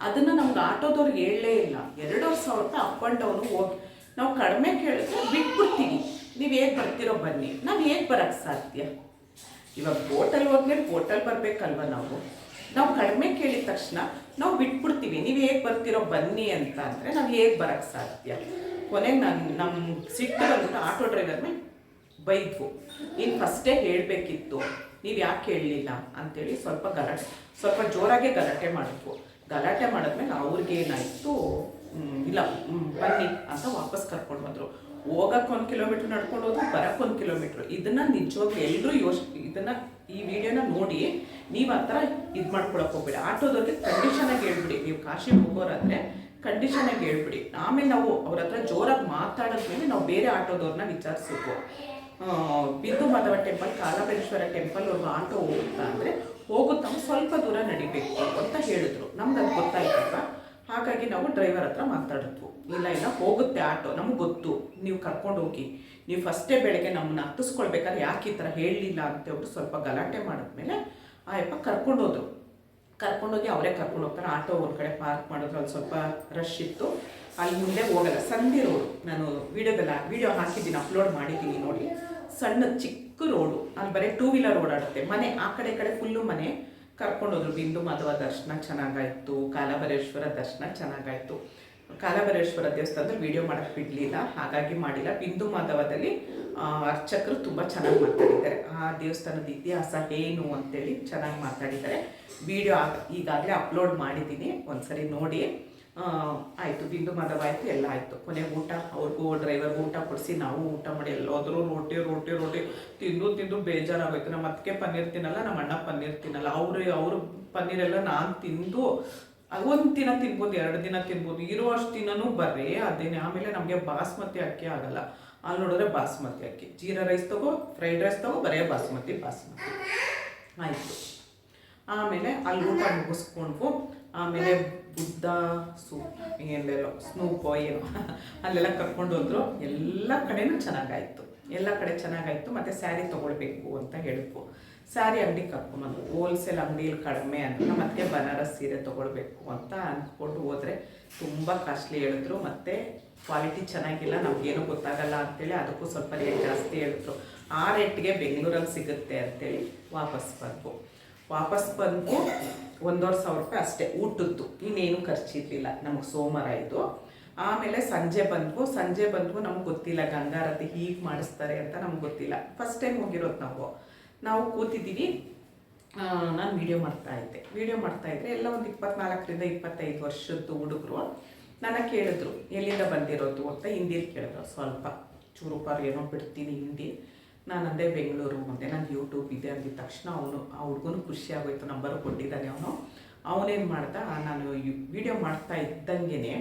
ಅದನ್ನು ನಮ್ಗೆ ಆಟೋದವ್ರಿಗೆ ಹೇಳಲೇ ಇಲ್ಲ. ಎರಡೂವರೆ ಸಾವಿರ ರೂಪಾಯಿ ಅಪ್ ಆ್ಯಂಡ್ ಡೌನು ಹೋಗಿ. ನಾವು ಕಡಿಮೆ ಕೇಳಿದ್ರೆ ಬಿಟ್ಬಿಡ್ತೀವಿ. ನೀವು ಹೇಗೆ ಬರ್ತಿರೋ ಬನ್ನಿ. ನಾವು ಹೇಗೆ ಬರೋಕ್ಕೆ ಸಾಧ್ಯ? ಇವಾಗ ಬೋಟಲ್ಲಿ ಹೋದ್ಮೇಲೆ ಬೋಟಲ್ಲಿ ಬರಬೇಕಲ್ವ ನಾವು? ನಾವು ಕಡಿಮೆ ಕೇಳಿದ ತಕ್ಷಣ ನಾವು ಬಿಟ್ಬಿಡ್ತೀವಿ. ನೀವು ಹೇಗೆ ಬರ್ತಿರೋ ಬನ್ನಿ ಅಂತ ಅಂದರೆ ನಾವು ಹೇಗೆ ಬರೋಕ್ಕೆ ಸಾಧ್ಯ? ಕೊನೆಗೆ ನಾನು ನಮ್ಮ ಸಿಟ್ಟು ಬಂದ್ಬಿಟ್ಟು ಆಟೋ ಡ್ರೈವರ್ ಮೇಲೆ ಬೈದ್ವು. ಇನ್ನು ಫಸ್ಟೇ ಹೇಳಬೇಕಿತ್ತು. ನೀವು ಯಾಕೆ ಹೇಳಲಿಲ್ಲ ಅಂತೇಳಿ ಸ್ವಲ್ಪ ಗಲಾಟೆ, ಸ್ವಲ್ಪ ಜೋರಾಗೆ ಗಲಾಟೆ ಮಾಡಿದ್ವು. ಗಲಾಟೆ ಮಾಡಿದ್ಮೇಲೆ ಅವ್ರಿಗೆ ಏನಾಯಿತು? ಇಲ್ಲ ಬನ್ನಿ ಅಂತ ವಾಪಸ್ ಕರ್ಕೊಂಡು ಬಂದರು. ಹೋಗಕ್ಕೆ ಒಂದು ಕಿಲೋಮೀಟ್ರ್ ನಡ್ಕೊಂಡು ಹೋದ್ರೆ ಬರಕ್ಕೆ ಒಂದು ಕಿಲೋಮೀಟ್ರ್ ಇದನ್ನ ನಿಜವಾಗ್ಲೂ ಎಲ್ಲರೂ ಯೋಚ್, ಇದನ್ನ ಈ ವಿಡಿಯೋನ ನೋಡಿ ನೀವು ಆ ಥರ ಇದು ಮಾಡ್ಕೊಳಕ್ಕೆ ಹೋಗ್ಬೇಡಿ. ಆಟೋದವ್ರಿಗೆ ಕಂಡೀಷನಾಗಿ ಹೇಳ್ಬಿಡಿ. ನೀವು ಕಾಶಿ ಹೋಗೋರಾದ್ರೆ ಕಂಡೀಷನಾಗಿ ಹೇಳ್ಬಿಡಿ. ಆಮೇಲೆ ನಾವು ಅವ್ರ ಹತ್ರ ಜೋರಾಗಿ ಮಾತಾಡಿದ್ಮೇಲೆ ನಾವು ಬೇರೆ ಆಟೋದವ್ರನ್ನ ವಿಚಾರಿಸ್ಬೇಕು. ಬಿಂದು ಮಾಧವ ಟೆಂಪಲ್ ಕಾಲಭೈರೇಶ್ವರ ಒಂದು ಆಟೋ ಹೋಗುತ್ತಾ ಅಂದರೆ ಹೋಗುತ್ತಾ ಸ್ವಲ್ಪ ದೂರ ನಡಿಬೇಕು ಅಂತ ಹೇಳಿದ್ರು. ನಮ್ಗೆ ಅದು ಗೊತ್ತಾಯ್ತಲ್ವ? ಹಾಗಾಗಿ ನಾವು ಡ್ರೈವರ್ ಹತ್ರ ಮಾತಾಡಿದ್ವು ಇಲ್ಲ ಇಲ್ಲ, ಹೋಗುತ್ತೆ ಆಟೋ, ನಮ್ಗೆ ಗೊತ್ತು. ನೀವು ಕರ್ಕೊಂಡು ಹೋಗಿ. ನೀವು ಫಸ್ಟೇ ಬೆಳಗ್ಗೆ ನಮ್ಮನ್ನ ಹತ್ತಿಸ್ಕೊಳ್ಬೇಕಾದ್ರೆ ಯಾಕೆ ಈ ಥರ ಹೇಳಲಿಲ್ಲ ಅಂತ ಹೇಳ್ಬಿಟ್ಟು ಸ್ವಲ್ಪ ಗಲಾಟೆ ಮಾಡಿದ್ಮೇಲೆ, ಆ ಯಪ್ಪ ಕರ್ಕೊಂಡು ಹೋದ್ರು. ಕರ್ಕೊಂಡೋಗಿ ಅವರೇ ಕರ್ಕೊಂಡು ಹೋಗ್ತಾರೆ. ಆಟೋ ಒಂದು ಕಡೆ ಪಾರ್ಕ್ ಮಾಡಿದ್ರು. ಅಲ್ಲಿ ಸ್ವಲ್ಪ ರಶ್ ಇತ್ತು. ಅಲ್ಲಿ ಮುಂದೆ ಹೋಗಲ್ಲ. ಸಂಧಿ ರೋಡು ನಾನು ವಿಡಿಯೋದಲ್ಲ ವಿಡಿಯೋ ಹಾಕಿದ್ದೀನಿ ಅಪ್ಲೋಡ್ ಮಾಡಿದ್ದೀನಿ ನೋಡಿ. ಸಣ್ಣ ಚಿಕ್ಕ ರೋಡು ಅಲ್ಲಿ ಬರೀ ಟೂ ವೀಲರ್ ಓಡಾಡುತ್ತೆ. ಮನೆ ಆ ಕಡೆ ಕಡೆ ಫುಲ್ಲು ಮನೆ. ಕರ್ಕೊಂಡೋದ್ರು. ಬಿಂದು ಮಾಧವ ದರ್ಶನ ಚೆನ್ನಾಗಾಯ್ತು. ಕಾಲಭರೇಶ್ವರ ದರ್ಶನ ಚೆನ್ನಾಗಾಯ್ತು. ಕಾಲಭರೇಶ್ವರ ದೇವಸ್ಥಾನದಲ್ಲಿ ವಿಡಿಯೋ ಮಾಡಕ್ ಬಿಡಲಿಲ್ಲ. ಹಾಗಾಗಿ ಮಾಡಿಲ್ಲ. ಬಿಂದು ಮಾಧವದಲ್ಲಿ ಅರ್ಚಕರು ತುಂಬ ಚೆನ್ನಾಗಿ ಮಾತಾಡಿದ್ದಾರೆ. ಆ ದೇವಸ್ಥಾನದ ಇತಿಹಾಸ ಏನು ಅಂತೇಳಿ ಚೆನ್ನಾಗಿ ಮಾತಾಡಿದ್ದಾರೆ. ವಿಡಿಯೋ ಈಗಾಗಲೇ ಅಪ್ಲೋಡ್ ಮಾಡಿದ್ದೀನಿ. ಒಂದ್ಸರಿ ನೋಡಿ ಆಯ್ತು, ಬಿಂದು ಮದವಾಯಿತು ಎಲ್ಲ ಆಯಿತು. ಕೊನೆಗೆ ಊಟ, ಅವ್ರಿಗೂ ಡ್ರೈವರ್ಗೂ ಊಟ ಕೊಡಿಸಿ, ನಾವು ಊಟ ಮಾಡಿ ಎಲ್ಲೋದ್ರೂ ರೊಟ್ಟಿ ರೊಟ್ಟಿ ರೊಟ್ಟಿ ತಿಂದು ತಿಂದು ಬೇಜಾರಾಗೋಯ್ತು. ನಮ್ಮ ಅದಕ್ಕೆ ಪನ್ನೀರ್ ತಿನ್ನಲ್ಲ ನಮ್ಮ ಅಣ್ಣ ಪನ್ನೀರ್ ತಿನ್ನಲ್ಲ. ಅವರು ಅವರು ಪನ್ನೀರೆಲ್ಲ ನಾನು ತಿಂದು, ಒಂದು ದಿನ ತಿನ್ಬೋದು, ಎರಡು ದಿನ ತಿನ್ಬೋದು. ಇರೋ ಅಷ್ಟು ದಿನನೂ ಬರೀ ಅದೇನೆ. ಆಮೇಲೆ ನಮಗೆ ಬಾಸ್ಮತಿ ಅಕ್ಕಿ ಆಗಲ್ಲ. ಅಲ್ಲಿ ನೋಡಿದ್ರೆ ಬಾಸ್ಮತಿ ಅಕ್ಕಿ. ಜೀರಾ ರೈಸ್ ತಗೋ ಫ್ರೈಡ್ ರೈಸ್ ತಗೋ, ಬರೇ ಬಾಸ್ಮತಿ ಬಾಸ್ಮತಿ. ಆಯಿತು. ಆಮೇಲೆ ಅಲ್ಲಿ ಊಟ ಮುಗಿಸ್ಕೊಂಡು ಆಮೇಲೆ ಬುದ್ಧ ಸೂಪ್ ಎಲ್ಲೆಲ್ಲೋ ಸ್ನೂಪೋ ಏನೋ. ಅಲ್ಲೆಲ್ಲ ಕರ್ಕೊಂಡು ಹೋದ್ರು. ಎಲ್ಲ ಕಡೆನೂ ಚೆನ್ನಾಗಾಯ್ತು. ಎಲ್ಲ ಕಡೆ ಚೆನ್ನಾಗಾಯ್ತು. ಮತ್ತು ಸ್ಯಾರಿ ತೊಗೊಳ್ಬೇಕು ಅಂತ ಹೇಳಿದ್ವು. ಸ್ಯಾರಿ ಅಂಗಡಿ ಕರ್ಕೊಂಬಂದು ಹೋಲ್ಸೇಲ್ ಅಂಗಡಿಯಲ್ಲಿ ಕಡಿಮೆ ಅಂತ ಮತ್ತೆ ಬನಾರಸ್ ಸೀರೆ ತೊಗೊಳ್ಬೇಕು ಅಂತ ಅಂದ್ಕೊಂಡು ಹೋದರೆ ತುಂಬ ಕಾಸ್ಟ್ಲಿ ಹೇಳಿದ್ರು. ಮತ್ತು ಕ್ವಾಲಿಟಿ ಚೆನ್ನಾಗಿಲ್ಲ. ನಮಗೇನು ಗೊತ್ತಾಗಲ್ಲ ಅಂತೇಳಿ ಅದಕ್ಕೂ ಸ್ವಲ್ಪ ರೇಟ್ ಜಾಸ್ತಿ ಹೇಳಿದ್ರು. ಆ ರೇಟ್ಗೆ ಬೆಂಗಳೂರಲ್ಲಿ ಸಿಗುತ್ತೆ ಅಂತೇಳಿ ವಾಪಸ್ ಬಂದ್ವು. ವಾಪಸ್ ಬಂದು ಒಂದೂವರೆ ಸಾವಿರ ರೂಪಾಯಿ ಅಷ್ಟೇ, ಊಟದ್ದು. ಇನ್ನೇನು ಖರ್ಚಿರ್ಲಿಲ್ಲ, ನಮಗೆ ಸೋಮವಾರ ಇದು. ಆಮೇಲೆ ಸಂಜೆ ಬಂದ್ವು. ಸಂಜೆ ಬಂದ್ವು, ನಮ್ಗೆ ಗೊತ್ತಿಲ್ಲ ಗಂಗಾರತಿ ಹೀಗೆ ಮಾಡಿಸ್ತಾರೆ ಅಂತ ನಮ್ಗೆ ಗೊತ್ತಿಲ್ಲ. ಫಸ್ಟ್ ಟೈಮ್ ಹೋಗಿರೋದು ನಾವು. ನಾವು ಕೂತಿದ್ದೀವಿ. ನಾನು ವಿಡಿಯೋ ಮಾಡ್ತಾ ಇದ್ದೆ. ವಿಡಿಯೋ ಮಾಡ್ತಾ ಇದ್ದೆ ಎಲ್ಲ ಒಂದು ಇಪ್ಪತ್ನಾಲ್ಕರಿಂದ ಇಪ್ಪತ್ತೈದು ವರ್ಷದ್ದು ಹುಡುಗರು ನನ್ನ ಕೇಳಿದ್ರು, ಎಲ್ಲಿಂದ ಬಂದಿರೋದು ಅಂತ ಹಿಂದಿಯಲ್ಲಿ ಕೇಳಿದ್ರು. ಸ್ವಲ್ಪ ಚೂರುಪಾರು ಏನೋ ಬಿಡ್ತೀನಿ ಹಿಂದಿ. ನಾನು ಅಂದೆ ಬೆಂಗಳೂರು ಮುಂದೆ ನಂದು ಯೂಟ್ಯೂಬ್ ಇದೆ ಅಂದಿದ್ದ ತಕ್ಷಣ ಅವನು, ಆ ಹುಡುಗನು ಖುಷಿಯಾಗೋಯ್ತು ನಂಬರ್ ಕೊಟ್ಟಿದ್ದಾನೆ ಅವನು. ಅವನೇನು ಮಾಡ್ತಾ, ನಾನು ವಿಡಿಯೋ ಮಾಡ್ತಾ ಇದ್ದಂಗೆ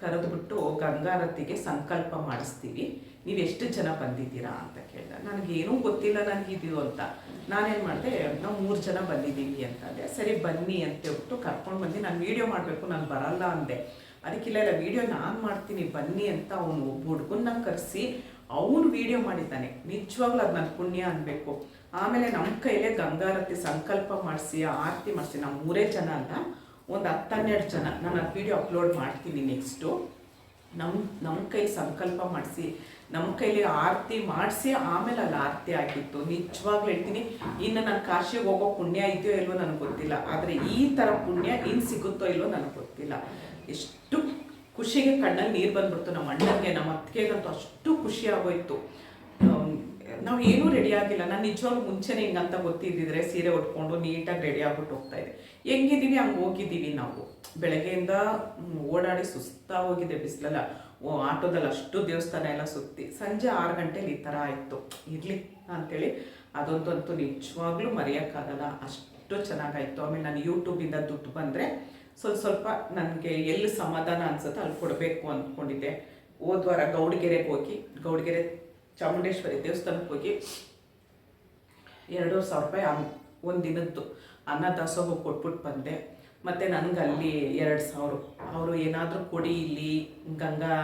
ಕರೆದುಬಿಟ್ಟು ಗಂಗಾರತಿಗೆ ಸಂಕಲ್ಪ ಮಾಡಿಸ್ತೀವಿ. ನೀವು ಎಷ್ಟು ಜನ ಬಂದಿದ್ದೀರಾ ಅಂತ ಕೇಳಿದ. ನನಗೇನೂ ಗೊತ್ತಿಲ್ಲ ನನಗೆ ಇದು ಅಂತ. ನಾನೇನು ಮಾಡಿದೆ, ನಾವು ಮೂರು ಜನ ಬಂದಿದ್ದೀವಿ ಅಂತಂದೆ. ಸರಿ, ಬನ್ನಿ ಅಂತ ಹೇಳ್ಬಿಟ್ಟು ಕರ್ಕೊಂಡು ಬಂದು, ನಾನು ವೀಡಿಯೋ ಮಾಡಬೇಕು, ನಾನು ಬರಲ್ಲ ಅಂದೆ. ಅದಕ್ಕಿಲ್ಲ, ಇಲ್ಲ ವೀಡಿಯೋ ನಾನು ಮಾಡ್ತೀನಿ, ಬನ್ನಿ ಅಂತ ಅವನು ಒಬ್ಬ ಹುಡುಗನ್ನ ಕರೆಸಿ ಅವನು ವಿಡಿಯೋ ಮಾಡಿದ್ದಾನೆ. ನಿಜವಾಗ್ಲೂ ಅದು ನನ್ನ ಪುಣ್ಯ ಅನ್ಬೇಕು. ಆಮೇಲೆ ನಮ್ಮ ಕೈಲೇ ಗಂಗಾರತಿ ಸಂಕಲ್ಪ ಮಾಡಿಸಿ, ಆರತಿ ಮಾಡಿಸಿ ನಾವು ಮೂರೇ ಜನ ಅಲ್ಲ, ಒಂದು ಹತ್ತನ್ನೆರಡು ಜನ. ನಾನು ಅದು ವಿಡಿಯೋ ಅಪ್ಲೋಡ್ ಮಾಡ್ತೀನಿ ನೆಕ್ಸ್ಟು ನಮ್ಮ ನಮ್ಮ ಕೈ ಸಂಕಲ್ಪ ಮಾಡಿಸಿ ನಮ್ಮ ಕೈಲಿ ಆರತಿ ಮಾಡಿಸಿ, ಆಮೇಲೆ ಅಲ್ಲಿ ಆರತಿ ಆಗಿತ್ತು. ನಿಜವಾಗ್ಲೂ ಹೇಳ್ತೀನಿ, ಇನ್ನು ನಾನು ಕಾಶಿಗೆ ಹೋಗೋ ಪುಣ್ಯ ಇದೆಯೋ ಇಲ್ವೋ ನನಗೆ ಗೊತ್ತಿಲ್ಲ. ಆದರೆ ಈ ಥರ ಪುಣ್ಯ ಇನ್ನು ಸಿಗುತ್ತೋ ಇಲ್ವೋ ನನಗೆ ಗೊತ್ತಿಲ್ಲ. ಎಷ್ಟು ಖುಷಿಗೆ ಕಣ್ಣಲ್ಲಿ ನೀರು ಬಂದ್ಬಿಡ್ತು. ನಮ್ಮ ಅಣ್ಣನಿಗೆ ನಮ್ಮ ಅತ್ತಿಗೆಗಂತೂ ಅಷ್ಟು ಖುಷಿ ಆಗೋಯ್ತು. ನಾವು ಏನೂ ರೆಡಿ ಆಗಿಲ್ಲ. ನಾನು ನಿಜವಾಗ್ಲೂ ಮುಂಚೆನೇ ಹಿಂಗಂತ ಗೊತ್ತಿದ್ದಿದ್ರೆ ಸೀರೆ ಉಟ್ಕೊಂಡು ನೀಟಾಗಿ ರೆಡಿ ಆಗ್ಬಿಟ್ಟು ಹೋಗ್ತಾ ಇದ್ದೆ. ಹೆಂಗಿದ್ದೀವಿ? ಹಂಗೆ ಹೋಗಿದ್ದೀವಿ ನಾವು. ಬೆಳಗ್ಗೆಯಿಂದ ಓಡಾಡಿ ಸುಸ್ತಾ ಹೋಗಿದೆ ಬಿಸಿಲಲ್ಲ. ಓ, ಆಟೋದಲ್ಲಿ ಅಷ್ಟು ದೇವಸ್ಥಾನ ಎಲ್ಲ ಸುತ್ತಿ. ಸಂಜೆ ಆರು ಗಂಟೆಲಿ ಈ ಥರ ಆಯಿತು. ಇರಲಿ ಅಂತೇಳಿ ಅದಂತೂ ನಿಜವಾಗ್ಲೂ ಮರೆಯೋಕ್ಕಾಗಲ್ಲ. ಅಷ್ಟು ಚೆನ್ನಾಗಾಯಿತು. ಆಮೇಲೆ ನಾನು ಯೂಟ್ಯೂಬಿಂದ ದುಡ್ಡು ಬಂದರೆ ಸ್ವಲ್ಪ ಸ್ವಲ್ಪ ನನಗೆ ಎಲ್ಲಿ ಸಮಾಧಾನ ಅನ್ಸುತ್ತೆ ಅಲ್ಲಿ ಕೊಡಬೇಕು ಅಂದ್ಕೊಂಡಿದ್ದೆ. ಹೋದ್ವಾರ ಗೌಡಗೆರೆಗೆ ಹೋಗಿ, ಗೌಡಗೆರೆ ಚಾಮುಂಡೇಶ್ವರಿ ದೇವಸ್ಥಾನಕ್ಕೆ ಹೋಗಿ ಎರಡೂವರೆ ಸಾವಿರ ರೂಪಾಯಿ ಒಂದು ದಿನದ್ದು ಅನ್ನ ದಾಸೋಹ ಕೊಟ್ಬಿಟ್ಟು ಬಂದೆ. ಮತ್ತು ನನಗೆ ಅಲ್ಲಿ ಎರಡು ಸಾವಿರ. ಅವರು ಏನಾದರೂ ಕೊಡಿ ಇಲ್ಲಿ ಗಂಗಾ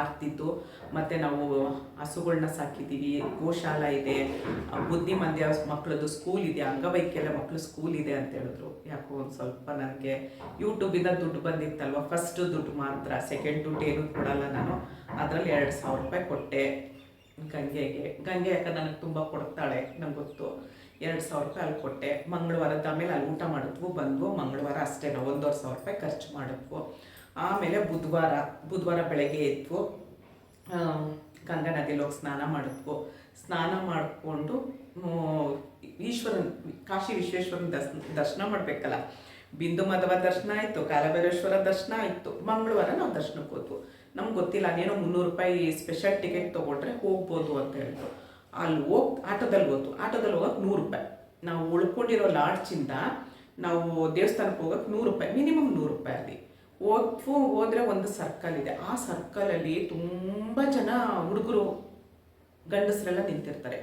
ಆರ್ತಿದ್ದು ಮತ್ತು ನಾವು ಹಸುಗಳನ್ನ ಸಾಕಿದ್ದೀವಿ ಗೋಶಾಲ ಇದೆ ಬುದ್ಧಿ ಮಂದಿ ಮಕ್ಕಳದ್ದು ಸ್ಕೂಲ್ ಇದೆ, ಅಂಗವೈಕಲ್ಯ ಮಕ್ಕಳು ಸ್ಕೂಲ್ ಇದೆ ಅಂತ ಹೇಳಿದ್ರು. ಯಾಕೋ ಒಂದು ಸ್ವಲ್ಪ ನನಗೆ ಯೂಟ್ಯೂಬಿಂದ ದುಡ್ಡು ಬಂದಿತ್ತಲ್ವ? ಫಸ್ಟ್ ದುಡ್ಡು ಮಾತ್ರ ಸೆಕೆಂಡ್ ದುಡ್ಡು ಏನು ಕೊಡಲ್ಲ ನಾನು. ಅದರಲ್ಲಿ ಎರಡು ಸಾವಿರ ರೂಪಾಯಿ ಕೊಟ್ಟೆ. ಗಂಗೆಗೆ. ಗಂಗೆ ಯಾಕೆ ನನಗೆ ತುಂಬ ಕೊಡ್ತಾಳೆ ನಂಗೆ ಗೊತ್ತು. ಎರಡು ಸಾವಿರ ರೂಪಾಯಿ ಅಲ್ಲಿ ಕೊಟ್ಟೆ. ಮಂಗಳವಾರದ ಆಮೇಲೆ ಅಲ್ಲಿ ಊಟ ಮಾಡಿದ್ವು, ಬಂದ್ವು. ಮಂಗಳವಾರ ಅಷ್ಟೇ ನಾವು ಒಂದೂವರೆ ಸಾವಿರ ರೂಪಾಯಿ ಖರ್ಚು ಮಾಡಿದ್ವು. ಆಮೇಲೆ ಬುಧವಾರ ಬುಧವಾರ ಬೆಳಗ್ಗೆ ಎದ್ದು ಗಂಗಾ ನದಿಯಲ್ಲಿ ಹೋಗಿ ಸ್ನಾನ ಮಾಡಿದ್ವು. ಸ್ನಾನ ಮಾಡಿಕೊಂಡು ಈಶ್ವರನ್, ಕಾಶಿ ವಿಶ್ವೇಶ್ವರನ ದರ್ಶನ ಮಾಡಬೇಕಲ್ಲ. ಬಿಂದು ಮಧವ ದರ್ಶನ ಆಯಿತು, ಕಾಲಭೈರೇಶ್ವರ ದರ್ಶನ ಆಯಿತು. ಮಂಗಳವಾರ ನಾವು ದರ್ಶನಕ್ಕೆ ಹೋದ್ವು. ನಮ್ಗೆ ಗೊತ್ತಿಲ್ಲ ಅದೇನೋ ಮುನ್ನೂರು ರೂಪಾಯಿ ಸ್ಪೆಷಲ್ ಟಿಕೆಟ್ ತೊಗೊಂಡ್ರೆ ಹೋಗ್ಬೋದು ಅಂತ ಹೇಳಿದ್ರು ಅಲ್ಲಿ ಹೋಗಿ, ಆಟೋದಲ್ಲಿ ಹೋದ್ವು. ಆಟೋದಲ್ಲಿ ಹೋಗಕ್ಕೆ ನೂರು ರೂಪಾಯಿ. ನಾವು ಉಳ್ಕೊಂಡಿರೋ ಲಾಡ್ಜಿಂದ ನಾವು ದೇವಸ್ಥಾನಕ್ಕೆ ಹೋಗಕ್ಕೆ ನೂರು ರೂಪಾಯಿ, ಮಿನಿಮಮ್ ನೂರು ರೂಪಾಯಿ ಅಲ್ಲಿ. ಹೋಗ್ವು ಹೋದ್ರೆ ಒಂದು ಸರ್ಕಲ್ ಇದೆ. ಆ ಸರ್ಕಲಲ್ಲಿ ತುಂಬ ಜನ ಹುಡುಗರು, ಗಂಡಸರೆಲ್ಲ ನಿಂತಿರ್ತಾರೆ.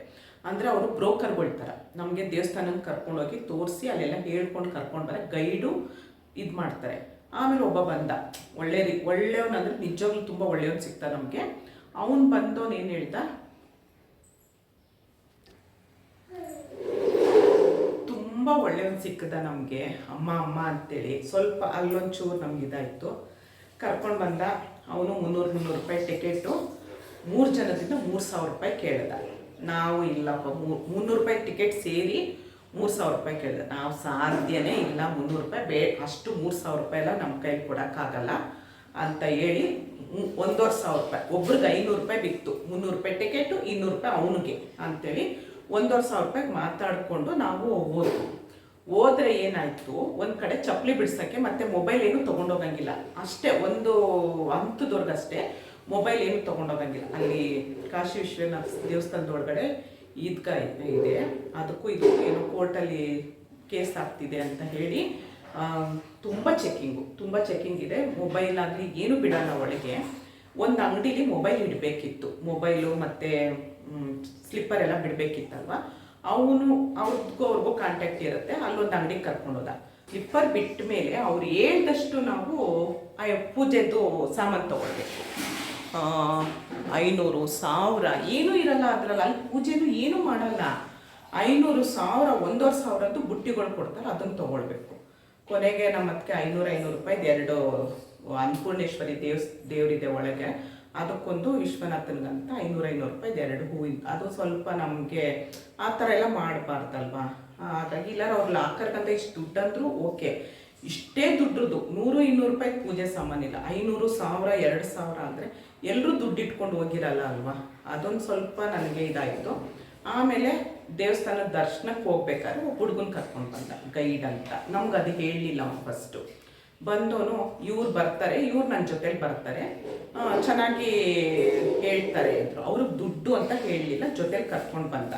ಅಂದರೆ ಅವರು ಬ್ರೋಕರ್ಗಳ ನಮಗೆ ದೇವಸ್ಥಾನಕ್ಕೆ ಕರ್ಕೊಂಡೋಗಿ ತೋರಿಸಿ ಅಲ್ಲೆಲ್ಲ ಹೇಳ್ಕೊಂಡು ಕರ್ಕೊಂಡು ಬರ, ಗೈಡು ಇದು ಮಾಡ್ತಾರೆ. ಆಮೇಲೆ ಒಬ್ಬ ಬಂದ. ಒಳ್ಳೆ ರೀ ಒಳ್ಳೆಯವನಂದ್ರೆ ನಿಜವಾಗ್ಲೂ ತುಂಬ ಒಳ್ಳೆಯವನು ಸಿಗ್ತಾ ನಮಗೆ. ಅವನು ಬಂದವನು ಏನು ಹೇಳ್ದ? ತುಂಬ ಒಳ್ಳೆಯವನು ಸಿಕ್ಕದ ನಮಗೆ ಅಮ್ಮ ಅಮ್ಮ ಅಂತೇಳಿ. ಸ್ವಲ್ಪ ಅಲ್ಲೊಂಚೂರು ನಮ್ಗೆ ಇದಾಯಿತು. ಕರ್ಕೊಂಡು ಬಂದ ಅವನು ಮುನ್ನೂರು ಮುನ್ನೂರು ರೂಪಾಯಿ ಟಿಕೆಟು ಮೂರು ಜನದಿಂದ ಮೂರು ಸಾವಿರ ರೂಪಾಯಿ ಕೇಳಿದ. ನಾವು ಇಲ್ಲಪ್ಪ ಮೂರು ಮುನ್ನೂರು ರೂಪಾಯಿ ಟಿಕೆಟ್ ಸೇರಿ ಮೂರು ಸಾವಿರ ರೂಪಾಯಿ ಕೇಳಿದೆ. ನಾವು ಸಾಧ್ಯನೇ ಇಲ್ಲ ಮುನ್ನೂರು ರೂಪಾಯಿ, ಬೇ, ಅಷ್ಟು ಮೂರು ಸಾವಿರ ರೂಪಾಯಿ ಎಲ್ಲ ನಮ್ಮ ಕೈಲಿ ಕೊಡೋಕ್ಕಾಗಲ್ಲ ಅಂತ ಹೇಳಿ ಒಂದೂವರೆ ಸಾವಿರ ರೂಪಾಯಿ, ಒಬ್ರಿಗೆ ಐನೂರು ರೂಪಾಯಿ ಬಿತ್ತು. ಮುನ್ನೂರು ರೂಪಾಯಿ ಟಿಕೆಟು ಇನ್ನೂರು ರೂಪಾಯಿ ಅವನಿಗೆ ಅಂತೇಳಿ ಒಂದೂವರೆ ಸಾವಿರ ರೂಪಾಯಿಗೆ ಮಾತಾಡಿಕೊಂಡು ನಾವು ಹೋದ್ವು. ಹೋದ್ರೆ ಏನಾಯ್ತು? ಒಂದು ಕಡೆ ಚಪ್ಪಲಿ ಬಿಡ್ಸೋಕ್ಕೆ ಮತ್ತೆ ಮೊಬೈಲ್ ಏನು ತೊಗೊಂಡೋಗಂಗಿಲ್ಲ. ಅಷ್ಟೇ, ಒಂದು ಹಂತದವರೆಗಷ್ಟೇ ಮೊಬೈಲ್ ಏನು ತೊಗೊಂಡೋಗಂಗಿಲ್ಲ. ಅಲ್ಲಿ ಕಾಶಿ ವಿಶ್ವನಾಥ ದೇವಸ್ಥಾನದ ಒಳಗಡೆ ಈದ್ಗಾ ಇದೆ. ಅದಕ್ಕೂ ಇದಕ್ಕೂ ಏನೋ ಕೋರ್ಟಲ್ಲಿ ಕೇಸ್ ಆಗ್ತಿದೆ ಅಂತ ಹೇಳಿ ತುಂಬ ಚೆಕ್ಕಿಂಗು, ತುಂಬ ಚೆಕ್ಕಿಂಗ್ ಇದೆ. ಮೊಬೈಲ್ ಆಗಲಿ ಏನು ಬಿಡೋಲ್ಲ ಒಳಗೆ. ಒಂದು ಅಂಗಡಿಲಿ ಮೊಬೈಲ್ ಇಡಬೇಕಿತ್ತು. ಮೊಬೈಲು ಮತ್ತು ಸ್ಲಿಪ್ಪರ್ ಎಲ್ಲ ಬಿಡಬೇಕಿತ್ತಲ್ವ? ಅವನು, ಅವ್ರಿಗೂ ಅವ್ರಿಗೂ ಕಾಂಟ್ಯಾಕ್ಟ್ ಇರುತ್ತೆ, ಅಲ್ಲೊಂದು ಅಂಗಡಿಗೆ ಕರ್ಕೊಂಡೋದ ಸ್ಲಿಪ್ಪರ್ ಬಿಟ್ಟ ಮೇಲೆ ಅವ್ರು ಹೇಳ್ದಷ್ಟು ನಾವು ಆ ಪೂಜೆದು ಸಾಮಾನು ತೊಗೊಳ್ಬೇಕು. ಐನೂರು ಸಾವಿರ, ಏನೂ ಇರಲ್ಲ ಅದರಲ್ಲಿ, ಅಲ್ಲಿ ಪೂಜೆನೂ ಏನೂ ಮಾಡಲ್ಲ. ಐನೂರು ಸಾವಿರ, ಒಂದೂವರೆ ಸಾವಿರದ್ದು ಬುಟ್ಟಿಗಳು ಕೊಡ್ತಾರೆ ಅದನ್ನು ತೊಗೊಳ್ಬೇಕು. ಕೊನೆಗೆ ನಮ್ಮ ಅದಕ್ಕೆ ಐನೂರು ಐನೂರು ರೂಪಾಯಿದು ಎರಡು ಅನ್ನಪೂರ್ಣೇಶ್ವರಿ ದೇವ್ಸ್, ದೇವರಿದೆ ಒಳಗೆ. ಅದಕ್ಕೊಂದು ವಿಶ್ವನಾಥನ್ಗಂತ ಐನೂರು ಐನೂರು ರೂಪಾಯಿದು ಎರಡು ಹೂವಿನ. ಅದು ಸ್ವಲ್ಪ ನಮಗೆ ಆ ಥರ ಎಲ್ಲ ಮಾಡಬಾರ್ದಲ್ವಾ? ಹಾಗಾಗಿ ಇಲ್ಲ ಅವ್ರು ಲಾಕರ್ಗಂತ ಇಷ್ಟು ದುಡ್ಡು ಅಂದರೂ ಓಕೆ. ಇಷ್ಟೇ ದುಡ್ಡ್ರದ್ದು ನೂರು, ಇನ್ನೂರು ರೂಪಾಯಿ ಪೂಜೆ ಸಾಮಾನಿಲ್ಲ. ಐನೂರು ಸಾವಿರ, ಎರಡು ಸಾವಿರ ಅಂದರೆ ಎಲ್ಲರೂ ದುಡ್ಡು ಇಟ್ಕೊಂಡು ಹೋಗಿರಲ್ಲ ಅಲ್ವಾ? ಅದೊಂದು ಸ್ವಲ್ಪ ನನಗೆ ಇದಾಯಿತು. ಆಮೇಲೆ ದೇವಸ್ಥಾನದ ದರ್ಶನಕ್ಕೆ ಹೋಗ್ಬೇಕಾದ್ರೆ ಒಬ್ಬ ಹುಡುಗನ ಕರ್ಕೊಂಡು ಬಂದ, ಗೈಡ್ ಅಂತ. ನಮ್ಗೆ ಅದು ಹೇಳಲಿಲ್ಲ ಅವ್ನು ಫಸ್ಟು ಬಂದವನು ಇವ್ರು ಬರ್ತಾರೆ, ಇವ್ರು ನನ್ನ ಜೊತೆಲಿ ಬರ್ತಾರೆ. ಚೆನ್ನಾಗಿ ಹೇಳ್ತಾರೆ ಅಂದರು ಅವ್ರಿಗೆ ದುಡ್ಡು ಅಂತ ಹೇಳಲಿಲ್ಲ, ಜೊತೇಲಿ ಕರ್ಕೊಂಡು ಬಂದ.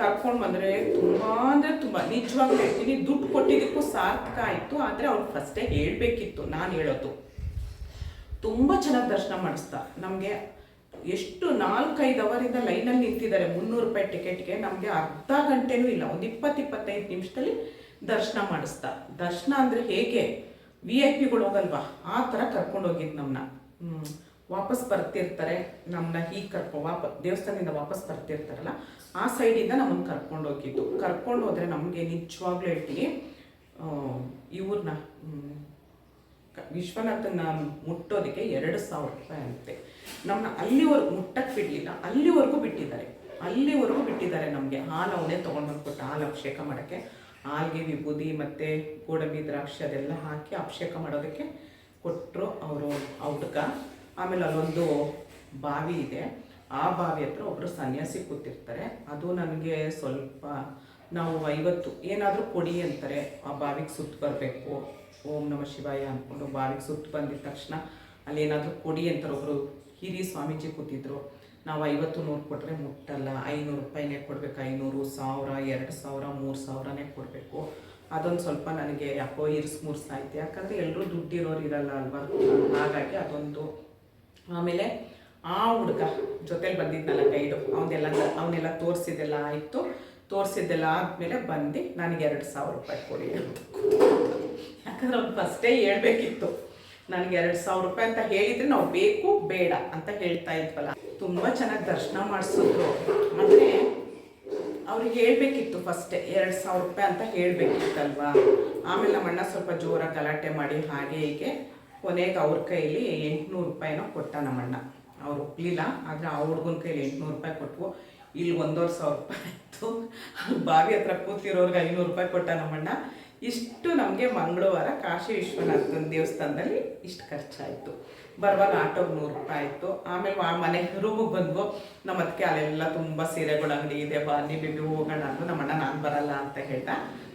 ಕರ್ಕೊಂಡು ಬಂದರೆ ತುಂಬ ಅಂದರೆ ತುಂಬ, ನಿಜವಾಗ್ಲೂ ಹೇಳ್ತೀನಿ, ದುಡ್ಡು ಕೊಟ್ಟಿದ್ದಕ್ಕೂ ಸಾರ್ಥಕ ಆಯಿತು, ಆದರೆ ಅವ್ರು ಫಸ್ಟೇ ಹೇಳಬೇಕಿತ್ತು ನಾನು ಹೇಳೋದು. ತುಂಬ ಚೆನ್ನಾಗಿ ದರ್ಶನ ಮಾಡಿಸ್ತಾ ನಮಗೆ ಎಷ್ಟು ನಾಲ್ಕೈದು ಅವರಿಂದ ಲೈನಲ್ಲಿ ನಿಂತಿದ್ದಾರೆ, ಮುನ್ನೂರು ರೂಪಾಯಿ ಟಿಕೆಟ್ಗೆ, ನಮಗೆ ಅರ್ಧ ಗಂಟೆನೂ ಇಲ್ಲ, ಒಂದು ಇಪ್ಪತ್ತು ಇಪ್ಪತ್ತೈದು ನಿಮಿಷದಲ್ಲಿ ದರ್ಶನ ಮಾಡಿಸ್ತಾ ದರ್ಶನ ಅಂದರೆ ಹೇಗೆ? ವಿ ಐ ಪಿಗಳು ಹೋಗಲ್ವಾ? ಆ ಥರ ಕರ್ಕೊಂಡೋಗಿದ್ದು ನಮ್ಮನ್ನ ವಾಪಸ್ ಬರ್ತಿರ್ತಾರೆ ನಮ್ಮನ್ನ ಹೀಗೆ ಕರ್ಕೊ, ವಾಪ, ದೇವಸ್ಥಾನದಿಂದ ವಾಪಸ್ ಬರ್ತಿರ್ತಾರಲ್ಲ, ಆ ಸೈಡಿಂದ ನಮ್ಮನ್ನು ಕರ್ಕೊಂಡು ಹೋಗಿದ್ದು. ಕರ್ಕೊಂಡು ಹೋದರೆ ನಮಗೆ ನಿಜವಾಗ್ಲೂ ಹೇಳ್ತೀನಿ ಇವ್ರನ್ನ ವಿಶ್ವನಾಥನ ಮುಟ್ಟೋದಕ್ಕೆ ಎರಡು ಸಾವಿರ ರೂಪಾಯಿ ಅಂತೆ. ನಮ್ಮನ್ನ ಅಲ್ಲಿವರೆಗೂ ಮುಟ್ಟಕ್ಕೆ ಬಿಡಲಿಲ್ಲ, ಅಲ್ಲಿವರೆಗೂ ಬಿಟ್ಟಿದ್ದಾರೆ. ಅಲ್ಲಿವರೆಗೂ ಬಿಟ್ಟಿದ್ದಾರೆ ನಮಗೆ ಹಾಲು ಅವನೇ ತೊಗೊಂಡು ಕೊಟ್ಟು ಹಾಲು ಅಭಿಷೇಕ ಮಾಡೋಕ್ಕೆ. ಹಾಲಿಗೆ ವಿಭೂತಿ ಮತ್ತು ಗೋಡಂಬಿ, ದ್ರಾಕ್ಷಿ ಅದೆಲ್ಲ ಹಾಕಿ ಅಭಿಷೇಕ ಮಾಡೋದಕ್ಕೆ ಕೊಟ್ಟರು ಅವರು ಔಟಕ ಆಮೇಲೆ ಅಲ್ಲೊಂದು ಬಾವಿ ಇದೆ. ಆ ಬಾವಿ ಹತ್ರ ಒಬ್ಬರು ಸನ್ಯಾಸಿ ಕೂತಿರ್ತಾರೆ. ಅದು ನನಗೆ ಸ್ವಲ್ಪ ನಾವು ಐವತ್ತು, ಏನಾದರೂ ಕೊಡಿ ಅಂತಾರೆ. ಆ ಬಾವಿಗೆ ಸುತ್ತು ಬರಬೇಕು. ಓಂ ನಮ ಶಿವಾಯ ಅಂದ್ಕೊಂಡು ಬಾವಿಗೆ ಸುತ್ತು ಬಂದಿದ ತಕ್ಷಣ ಅಲ್ಲಿ ಏನಾದರೂ ಕೊಡಿ ಅಂತಾರೆ. ಒಬ್ಬರು ಹಿರಿಯ ಸ್ವಾಮೀಜಿ ಕೂತಿದ್ರು. ನಾವು ಐವತ್ತು ನೂರು ಕೊಟ್ಟರೆ ಮುಟ್ಟಲ್ಲ. ಐನೂರು ರೂಪಾಯಿನೇ ಕೊಡಬೇಕು. ಐನೂರು ಸಾವಿರ, ಎರಡು ಸಾವಿರ, ಮೂರು ಸಾವಿರನೇ ಕೊಡಬೇಕು. ಅದೊಂದು ಸ್ವಲ್ಪ ನನಗೆ ಯಾಕೋ ಇರ್ಸ್ ಮುರ್ಸ್ ಆಯ್ತು. ಯಾಕಂದರೆ ಎಲ್ಲರೂ ದುಡ್ಡಿರೋರು ಇರಲ್ಲ ಅಲ್ವಾ? ಹಾಗಾಗಿ ಅದೊಂದು. ಆಮೇಲೆ ಆ ಹುಡುಗ ಜೊತೆಲಿ ಬಂದಿದ್ನಲ್ಲ ಗೈಡು ಅವನ್ನೆಲ್ಲ ಅವನ್ನೆಲ್ಲ ತೋರಿಸಿದ್ದೆಲ್ಲ ಆಯಿತು. ತೋರಿಸಿದ್ದೆಲ್ಲ ಆದಮೇಲೆ ಬಂದು ನನಗೆ ಎರಡು ಸಾವಿರ ರೂಪಾಯಿ ಕೊಡಿ ಯಾಕಂದ್ರೆ ಅವ್ನು ಫಸ್ಟೇ ಹೇಳ್ಬೇಕಿತ್ತು. ನನಗೆ ಎರಡು ಸಾವಿರ ರೂಪಾಯಿ ಅಂತ ಹೇಳಿದ್ರೆ ನಾವು ಬೇಕು, ಬೇಡ ಅಂತ ಹೇಳ್ತಾ ಇದ್ವಲ್ಲ. ತುಂಬ ಚೆನ್ನಾಗಿ ದರ್ಶನ ಮಾಡಿಸಿದ್ರು. ಅಂದರೆ ಅವ್ರಿಗೆ ಹೇಳಬೇಕಿತ್ತು ಫಸ್ಟೇ ಎರಡು ಸಾವಿರ ರೂಪಾಯಿ ಅಂತ ಹೇಳಬೇಕಿತ್ತಲ್ವಾ? ಆಮೇಲೆ ನಮ್ಮ ಅಣ್ಣ ಸ್ವಲ್ಪ ಜೋರಾಗಿ ಗಲಾಟೆ ಮಾಡಿ ಹಾಗೆ ಹೀಗೆ ಕೊನೆಗೆ ಅವ್ರ ಕೈಲಿ ಎಂಟುನೂರು ರೂಪಾಯಿನೋ ಕೊಟ್ಟ ನಮ್ಮಣ್ಣ. ಅವ್ರು ಒಪ್ಪಲಿಲ್ಲ ಆದರೆ ಆ ಹುಡುಗನ ಕೈಲಿ ಎಂಟುನೂರು ರೂಪಾಯಿ ಕೊಟ್ವು. ಇಲ್ಲಿ ಒಂದೂವರೆ ಸಾವಿರ ರೂಪಾಯಿ ಅಲ್ಲಿ ಬಾವಿ ಹತ್ರ ಕೂತಿರೋರ್ಗೆ ಐನೂರು ರೂಪಾಯಿ ಕೊಟ್ಟ ನಮ್ಮಣ್ಣ. ಇಷ್ಟು ನಮಗೆ ಮಂಗಳವಾರ ಕಾಶಿ ವಿಶ್ವನಾಥನ ದೇವಸ್ಥಾನದಲ್ಲಿ ಇಷ್ಟು ಖರ್ಚಾಯಿತು. ಬರುವಾಗ ಆಟೋಗೆ ನೂರು ರೂಪಾಯಿ ಆಯಿತು. ಆಮೇಲೆ ಆ ಮನೆ ರೂಮಿಗೆ ಬಂದ್ವು. ನಮ್ಮ ಅದಕ್ಕೆ ಅಲ್ಲೆಲ್ಲ ತುಂಬ ಸೀರೆಗಳು ಅಂಗಡಿ ಇದೆ, ಬಾ, ನೀ ಬೇಬಿ ಹೋಗೋಣ ಅಂದ್ರೆ ನಮ್ಮಣ್ಣ, ನಾನು ಬರಲ್ಲ ಅಂತ ಹೇಳ್ದ.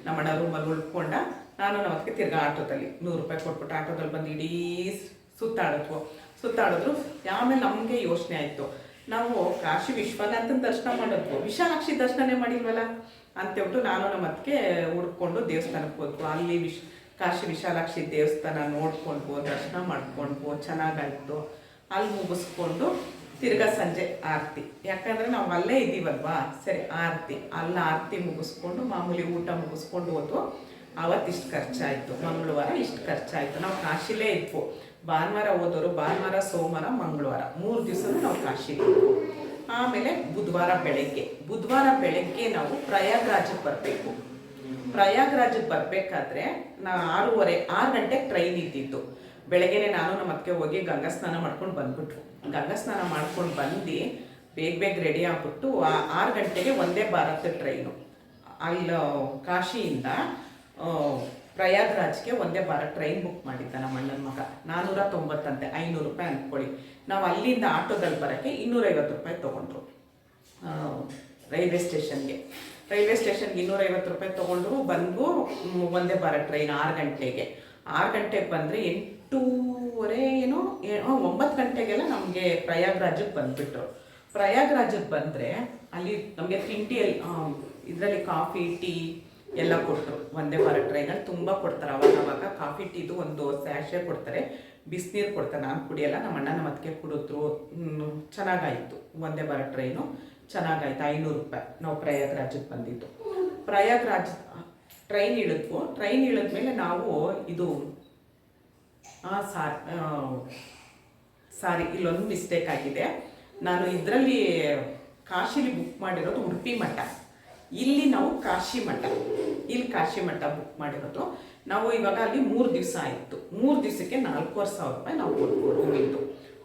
ನಮ್ಮಣ್ಣ ರೂಮಲ್ಲಿ ಉಳ್ಕೊಂಡ. ನಾನು ನಮ್ಮ ಅದಕ್ಕೆ ತಿರ್ಗಾ ಆಟೋದಲ್ಲಿ ನೂರು ರೂಪಾಯಿ ಕೊಟ್ಬಿಟ್ಟು ಆಟೋದಲ್ಲಿ ಬಂದು ಇಡೀ ಸುತ್ತಾಡಿದ್ವು. ಸುತ್ತಾಡಿದ್ರು, ಆಮೇಲೆ ನಮಗೆ ಯೋಚನೆ ಆಯಿತು. ನಾವು ಕಾಶಿ ವಿಶ್ವನಾಥನ ದರ್ಶನ ಮಾಡಿದ್ವು. ವಿಶಾಲಾಕ್ಷಿ ದರ್ಶನನೇ ಮಾಡಿಲ್ವಲ್ಲ? ಅಂತೇಳ್ಬಿಟ್ಟು ನಾನು ನಮ್ಮ ಅದಕ್ಕೆ ಹುಡ್ಕೊಂಡು ದೇವಸ್ಥಾನಕ್ಕೆ ಹೋದ್ವು. ಅಲ್ಲಿ ವಿಶ್ ಕಾಶಿ ವಿಶಾಲಾಕ್ಷಿ ದೇವಸ್ಥಾನ ನೋಡ್ಕೊಂಡು, ದರ್ಶನ ಮಾಡ್ಕೊಂಡು ಚೆನ್ನಾಗಾಯ್ತು ಅಲ್ಲಿ ಮುಗಿಸ್ಕೊಂಡು ತಿರ್ಗಾ ಸಂಜೆ ಆರತಿ. ಯಾಕಂದ್ರೆ ನಾವು ಅಲ್ಲೇ ಇದ್ದೀವಲ್ವಾ? ಸರಿ, ಆರತಿ. ಅಲ್ಲಿ ಆರತಿ ಮುಗಿಸ್ಕೊಂಡು, ಮಾಮೂಲಿ ಊಟ ಮುಗಿಸ್ಕೊಂಡು ಹೋದ್ವು ಅವತ್ತಿಷ್ಟು ಖರ್ಚಾಯಿತು. ಮಂಗಳವಾರ ಇಷ್ಟು ಖರ್ಚಾಯಿತು. ನಾವು ಕಾಶಿಲೇ ಇದ್ವು. ಭಾನುವಾರ ಹೋದವರು ಭಾನುವಾರ, ಸೋಮವಾರ, ಮಂಗಳವಾರ. ಮೂರು ದಿವಸ ನಾವು ಕಾಶಿ ಇದ್ವು. ಆಮೇಲೆ ಬುಧವಾರ ಬೆಳಗ್ಗೆ. ಬುಧವಾರ ಬೆಳಗ್ಗೆ ನಾವು ಪ್ರಯಾಗ್ರಾಜಕ್ಕೆ ಬರಬೇಕು. ಪ್ರಯಾಗ್ರಾಜಕ್ಕೆ ಬರಬೇಕಾದ್ರೆ ನಾ ಆರೂವರೆ, ಆರು ಗಂಟೆಗೆ ಟ್ರೈನ್ ಇದ್ದಿತ್ತು ಬೆಳಗ್ಗೆನೆ ನಾನು ನಮ್ಮ ಅತ್ತಿಗೆ ಹೋಗಿ ಗಂಗಾ ಸ್ನಾನ ಮಾಡ್ಕೊಂಡು ಬಂದ್ಬಿಟ್ರು. ಗಂಗಾ ಸ್ನಾನ ಮಾಡ್ಕೊಂಡು ಬಂದು ಬೇಗ ಬೇಗ ರೆಡಿ ಆಗ್ಬಿಟ್ಟು ಆರು ಗಂಟೆಗೆ ಒಂದೇ ಭಾರತ ಟ್ರೈನು ಅಲ್ಲಿ ಕಾಶಿಯಿಂದ ಪ್ರಯಾಗ್ರಾಜ್ಗೆ ಒಂದೇ ಭಾರತ್ ಟ್ರೈನ್ ಬುಕ್ ಮಾಡಿದ್ದ ನಮ್ಮ ಅಣ್ಣನ ಮಗ. ನಾನ್ನೂರ ತೊಂಬತ್ತಂತೆ, ಐನೂರು ರೂಪಾಯಿ ಅಂದ್ಕೊಳ್ಳಿ ನಾವು ಅಲ್ಲಿಂದ ಆಟೋದಲ್ಲಿ ಬರೋಕ್ಕೆ ಇನ್ನೂರೈವತ್ತು ರೂಪಾಯಿ ತೊಗೊಂಡ್ರು. ರೈಲ್ವೆ ಸ್ಟೇಷನ್ಗೆ. ರೈಲ್ವೆ ಸ್ಟೇಷನ್ಗೆ ಇನ್ನೂರೈವತ್ತು ರೂಪಾಯಿ ತೊಗೊಂಡ್ರು ಬಂದು ಒಂದೇ ಬಾರ ಟ್ರೈನ್ ಆರು ಗಂಟೆಗೆ. ಆರು ಗಂಟೆಗೆ ಬಂದರೆ ಎಂಟೂವರೆ ಏನೋ ಒಂಬತ್ತು ಗಂಟೆಗೆಲ್ಲ ನಮಗೆ ಪ್ರಯಾಗ್ರಾಜಕ್ಕೆ ಬಂದುಬಿಟ್ರು. ಪ್ರಯಾಗ್ರಾಜಕ್ಕೆ ಬಂದರೆ ಅಲ್ಲಿ ನಮಗೆ ತಿಂಡಿಯಲ್ಲಿ ಇದರಲ್ಲಿ ಕಾಫಿ, ಟೀ ಎಲ್ಲ ಕೊಟ್ಟರು ಒಂದೇ ಬಾರ ಟ್ರೈನಲ್ಲಿ ತುಂಬ ಕೊಡ್ತಾರೆ. ಅವಾಗ ಅವಾಗ ಕಾಫಿ, ಟೀದು ಒಂದು ಸ್ಯಾಶೆ ಕೊಡ್ತಾರೆ. ಬಿಸಿನೀರು ಕೊಡ್ತಾರೆ. ನಾನು ಕುಡಿಯಲ್ಲ ನಮ್ಮ ಅಣ್ಣನ ಅದಕ್ಕೆ ಕುಡಿದ್ರು ಚೆನ್ನಾಗಾಯಿತು. ಒಂದೇ ಬಾರ ಟ್ರೈನು. ಚೆನ್ನಾಗಾಯ್ತು? ಐನೂರು ರೂಪಾಯಿ. ನಾವು ಪ್ರಯಾಗ್ರಾಜಕ್ಕೆ ಬಂದಿದ್ದು. ಪ್ರಯಾಗ್ರಾಜ್, ಟ್ರೈನ್ ಇಳಿದ್ವು ಟ್ರೈನ್ ಇಳಿದ್ಮೇಲೆ ನಾವು ಇದು ಸಾರ್ ಸಾರಿ, ಇಲ್ಲೊಂದು ಮಿಸ್ಟೇಕ್ ಆಗಿದೆ. ನಾನು ಇದರಲ್ಲಿ ಕಾಶಿಲಿ ಬುಕ್ ಮಾಡಿರೋದು ಉಡುಪಿ ಮಠ. ಇಲ್ಲಿ ನಾವು ಕಾಶಿ ಮಠ. ಇಲ್ಲಿ ಕಾಶಿ ಮಠ ಬುಕ್ ಮಾಡಿರೋದು. ನಾವು ಇವಾಗ ಅಲ್ಲಿ ಮೂರು ದಿವಸ ಆಯಿತು. ಮೂರು ದಿವಸಕ್ಕೆ ನಾಲ್ಕೂವರೆ ಸಾವಿರ ರೂಪಾಯಿ ನಾವು ರೂಮಿಂದು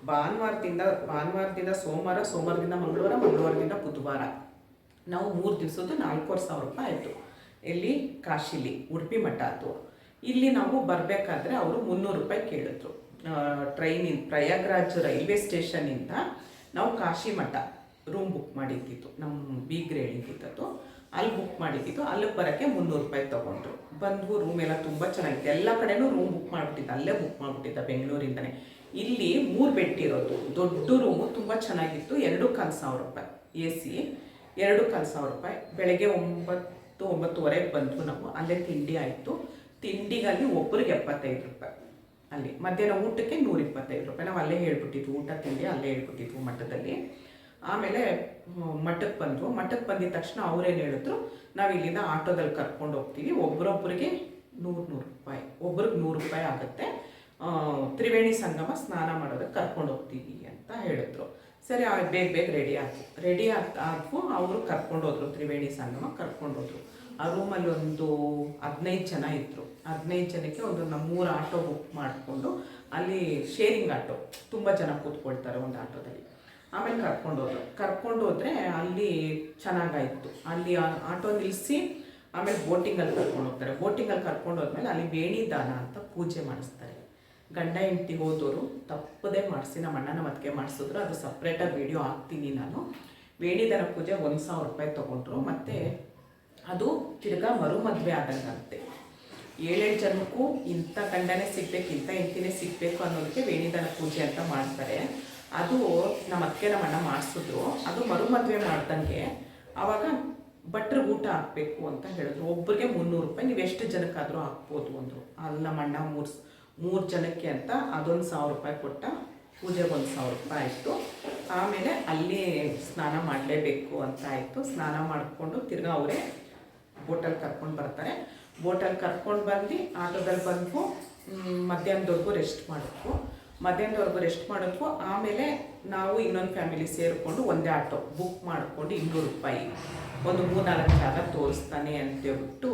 ಭಾನುವಾರದಿಂದ ಭಾನುವಾರದಿಂದ ಸೋಮವಾರ, ಸೋಮವಾರದಿಂದ ಮಂಗಳವಾರ, ಮಂಗಳವಾರದಿಂದ ಬುಧವಾರ. ನಾವು ಮೂರು ದಿವಸದ್ದು ನಾಲ್ಕೂವರೆ ಸಾವಿರ ರೂಪಾಯಿ ಆಯಿತು. ಇಲ್ಲಿ ಕಾಶಿಲಿ, ಉಡುಪಿ ಮಠ ಅದು. ಇಲ್ಲಿ ನಾವು ಬರಬೇಕಾದ್ರೆ ಅವರು ಮುನ್ನೂರು ರೂಪಾಯಿ ಕೇಳಿದ್ರು. ಟ್ರೈನಿಂದ ಪ್ರಯಾಗ್ರಾಜ್ ರೈಲ್ವೆ ಸ್ಟೇಷನಿಂದ ನಾವು ಕಾಶಿ ಮಠ ರೂಮ್ ಬುಕ್ ಮಾಡಿದ್ದಿತ್ತು ನಮ್ಮ ಬೀಗ್ರೆ ಹೇಳಿದ್ದಿತ್ತು ಅಲ್ಲಿ ಬುಕ್ ಮಾಡಿದ್ದಿತ್ತು ಅಲ್ಲಿಗೆ ಬರೋಕ್ಕೆ ಮುನ್ನೂರು ರೂಪಾಯಿ ತೊಗೊಂಡ್ರು. ಬಂದು ರೂಮ್ ಎಲ್ಲ ತುಂಬ ಚೆನ್ನಾಗಿತ್ತು. ಎಲ್ಲ ಕಡೆನೂ ರೂಮ್ ಬುಕ್ ಮಾಡಿಬಿಟ್ಟಿದ್ದ, ಅಲ್ಲೇ ಬುಕ್ ಮಾಡಿಬಿಟ್ಟಿದ್ದ ಬೆಂಗಳೂರಿಂದನೇ. ಇಲ್ಲಿ ಮೂರು ಬೆಡ್ ಇರೋದು ದೊಡ್ಡ ರೂಮು ತುಂಬ ಚೆನ್ನಾಗಿತ್ತು. ಎರಡು ಕಾಲು ಸಾವಿರ ರೂಪಾಯಿ. ಎ ಸಿ ಎರಡು ಕಾಲು ಸಾವಿರ ರೂಪಾಯಿ. ಬೆಳಗ್ಗೆ ಒಂಬತ್ತು, ಒಂಬತ್ತುವರೆಗೆ ಬಂದ್ವು ನಾವು. ಅಲ್ಲೇ ತಿಂಡಿ ಆಯಿತು. ತಿಂಡಿಗಲ್ಲಿ ಒಬ್ಬರಿಗೆ ಎಪ್ಪತ್ತೈದು ರೂಪಾಯಿ. ಅಲ್ಲಿ. ಮಧ್ಯಾಹ್ನ ಊಟಕ್ಕೆ ನೂರ ಇಪ್ಪತ್ತೈದು ರೂಪಾಯಿ. ನಾವು ಅಲ್ಲೇ ಹೇಳ್ಬಿಟ್ಟಿದ್ವು. ಊಟ, ತಿಂಡಿ ಅಲ್ಲೇ ಹೇಳ್ಬಿಟ್ಟಿದ್ವು ಮಠದಲ್ಲಿ. ಆಮೇಲೆ ಮಠಕ್ಕೆ ಬಂದ್ವು. ಮಠಕ್ಕೆ ಬಂದಿದ ತಕ್ಷಣ ಅವ್ರೇನು ಹೇಳಿದ್ರು, ನಾವು ಇಲ್ಲಿಂದ ಆಟೋದಲ್ಲಿ ಕರ್ಕೊಂಡು ಹೋಗ್ತೀವಿ. ಒಬ್ಬರೊಬ್ಬರಿಗೆ ನೂರು ನೂರು ರೂಪಾಯಿ. ಒಬ್ರಿಗೆ ನೂರು ರೂಪಾಯಿ ಆಗುತ್ತೆ. ತ್ರಿವೇಣಿ ಸಂಗಮ ಸ್ನಾನ ಮಾಡೋದಕ್ಕೆ ಕರ್ಕೊಂಡು ಹೋಗ್ತೀವಿ ಅಂತ ಹೇಳಿದ್ರು. ಸರಿ ಬೇಗ ಬೇಗ ರೆಡಿ ಆಯ್ತು ರೆಡಿ ಆದ್ವು, ಅವರು ಕರ್ಕೊಂಡು ಹೋದ್ರು, ತ್ರಿವೇಣಿ ಸಂಗಮ ಕರ್ಕೊಂಡು ಹೋದ್ರು. ಆ ರೂಮಲ್ಲಿ ಒಂದು ಹದಿನೈದು ಜನ ಇದ್ದರು ಹದಿನೈದು ಜನಕ್ಕೆ ಒಂದು ನಮ್ಮೂರು ಆಟೋ ಬುಕ್ ಮಾಡಿಕೊಂಡು ಅಲ್ಲಿ ಶೇರಿಂಗ್ ಆಟೋ, ತುಂಬ ಜನ ಕೂತ್ಕೊಳ್ತಾರೆ ಒಂದು ಆಟೋದಲ್ಲಿ. ಆಮೇಲೆ ಕರ್ಕೊಂಡು ಹೋದ್ರು. ಕರ್ಕೊಂಡು ಹೋದ್ರೆ ಅಲ್ಲಿ ಚೆನ್ನಾಗಾಯಿತು. ಅಲ್ಲಿ ಆಟೋ ನಿಲ್ಲಿಸಿ ಆಮೇಲೆ ಬೋಟಿಂಗಲ್ಲಿ ಕರ್ಕೊಂಡು ಹೋಗ್ತಾರೆ. ಬೋಟಿಂಗಲ್ಲಿ ಕರ್ಕೊಂಡು ಹೋದ್ಮೇಲೆ ಅಲ್ಲಿ ವೇಣಿ ದಾನ ಅಂತ ಪೂಜೆ ಮಾಡಿಸ್ತಾರೆ. ಗಂಡ ಹೆಂಡತಿ ಹೋದವರು ತಪ್ಪದೇ ಮಾಡಿಸಿ, ನಮ್ಮ ಅಣ್ಣನ ಮತ್ತಿಗೆ ಮಾಡಿಸಿದ್ರು, ಅದು ಸಪ್ರೇಟಾಗಿ ವಿಡಿಯೋ ಹಾಕ್ತೀನಿ ನಾನು. ವೇಣಿದಾನ ಪೂಜೆ ಒಂದು ಸಾವಿರ ರೂಪಾಯಿ ತೊಗೊಂಡ್ರು. ಮತ್ತು ಅದು ತಿರ್ಗಾ ಮರುಮದುವೆ ಆದಂಗಂತೆ ಏಳೇಳು ಜನಕ್ಕೂ ಇಂಥ ಗಂಡನೇ ಸಿಗಬೇಕು, ಇಂಥ ಹೆಂಡತಿನೇ ಸಿಗಬೇಕು ಅನ್ನೋದಕ್ಕೆ ವೇಣಿದಾನ ಪೂಜೆ ಅಂತ ಮಾಡ್ತಾರೆ. ಅದು ನಮ್ಮ ಅತ್ತಿಗೆ, ನಮ್ಮ ಅಣ್ಣ ಮಾಡಿಸಿದ್ರು. ಅದು ಮರುಮದುವೆ ಮಾಡ್ದಂಗೆ ಆವಾಗ ಭಟ್ರಿಗೆ ಊಟ ಹಾಕಬೇಕು ಅಂತ ಹೇಳಿದ್ರು. ಒಬ್ಬರಿಗೆ ಮುನ್ನೂರು ರೂಪಾಯಿ, ನೀವು ಎಷ್ಟು ಜನಕ್ಕಾದರೂ ಹಾಕ್ಬೋದು ಅಂದರು. ಅಲ್ಲಿ, ನಮ್ಮ ಅಣ್ಣ ಮೂರು ಮೂರು ಜನಕ್ಕೆ ಅಂತ ಅದೊಂದು ಸಾವಿರ ರೂಪಾಯಿ ಕೊಟ್ಟ ಪೂಜೆಗೆ ಒಂದು ಸಾವಿರ ರೂಪಾಯಿ ಆಯಿತು. ಆಮೇಲೆ ಅಲ್ಲಿ ಸ್ನಾನ ಮಾಡಲೇಬೇಕು ಅಂತ ಆಯಿತು. ಸ್ನಾನ ಮಾಡಿಕೊಂಡು ತಿರ್ಗಾ ಅವರೇ ಬೋಟಲ್ಲಿ ಕರ್ಕೊಂಡು ಬರ್ತಾರೆ. ಬೋಟಲ್ಲಿ ಕರ್ಕೊಂಡು ಬಂದು ಆಟೋದಲ್ಲಿ ಬಂದು ಮಧ್ಯಾಹ್ನದವರೆಗೂ ರೆಸ್ಟ್ ಮಾಡಬೇಕು. ಮಧ್ಯಾಹ್ನದವರೆಗೂ ರೆಸ್ಟ್ ಮಾಡಬೇಕು. ಆಮೇಲೆ ನಾವು ಇನ್ನೊಂದು ಫ್ಯಾಮಿಲಿ ಸೇರಿಕೊಂಡು ಒಂದೇ ಆಟೋ ಬುಕ್ ಮಾಡಿಕೊಂಡು ಇನ್ನೂರು ರೂಪಾಯಿ, ಒಂದು ಮೂರ್ನಾಲ್ಕು ಜಾಗ ತೋರಿಸ್ತಾನೆ ಅಂತೇಳ್ಬಿಟ್ಟು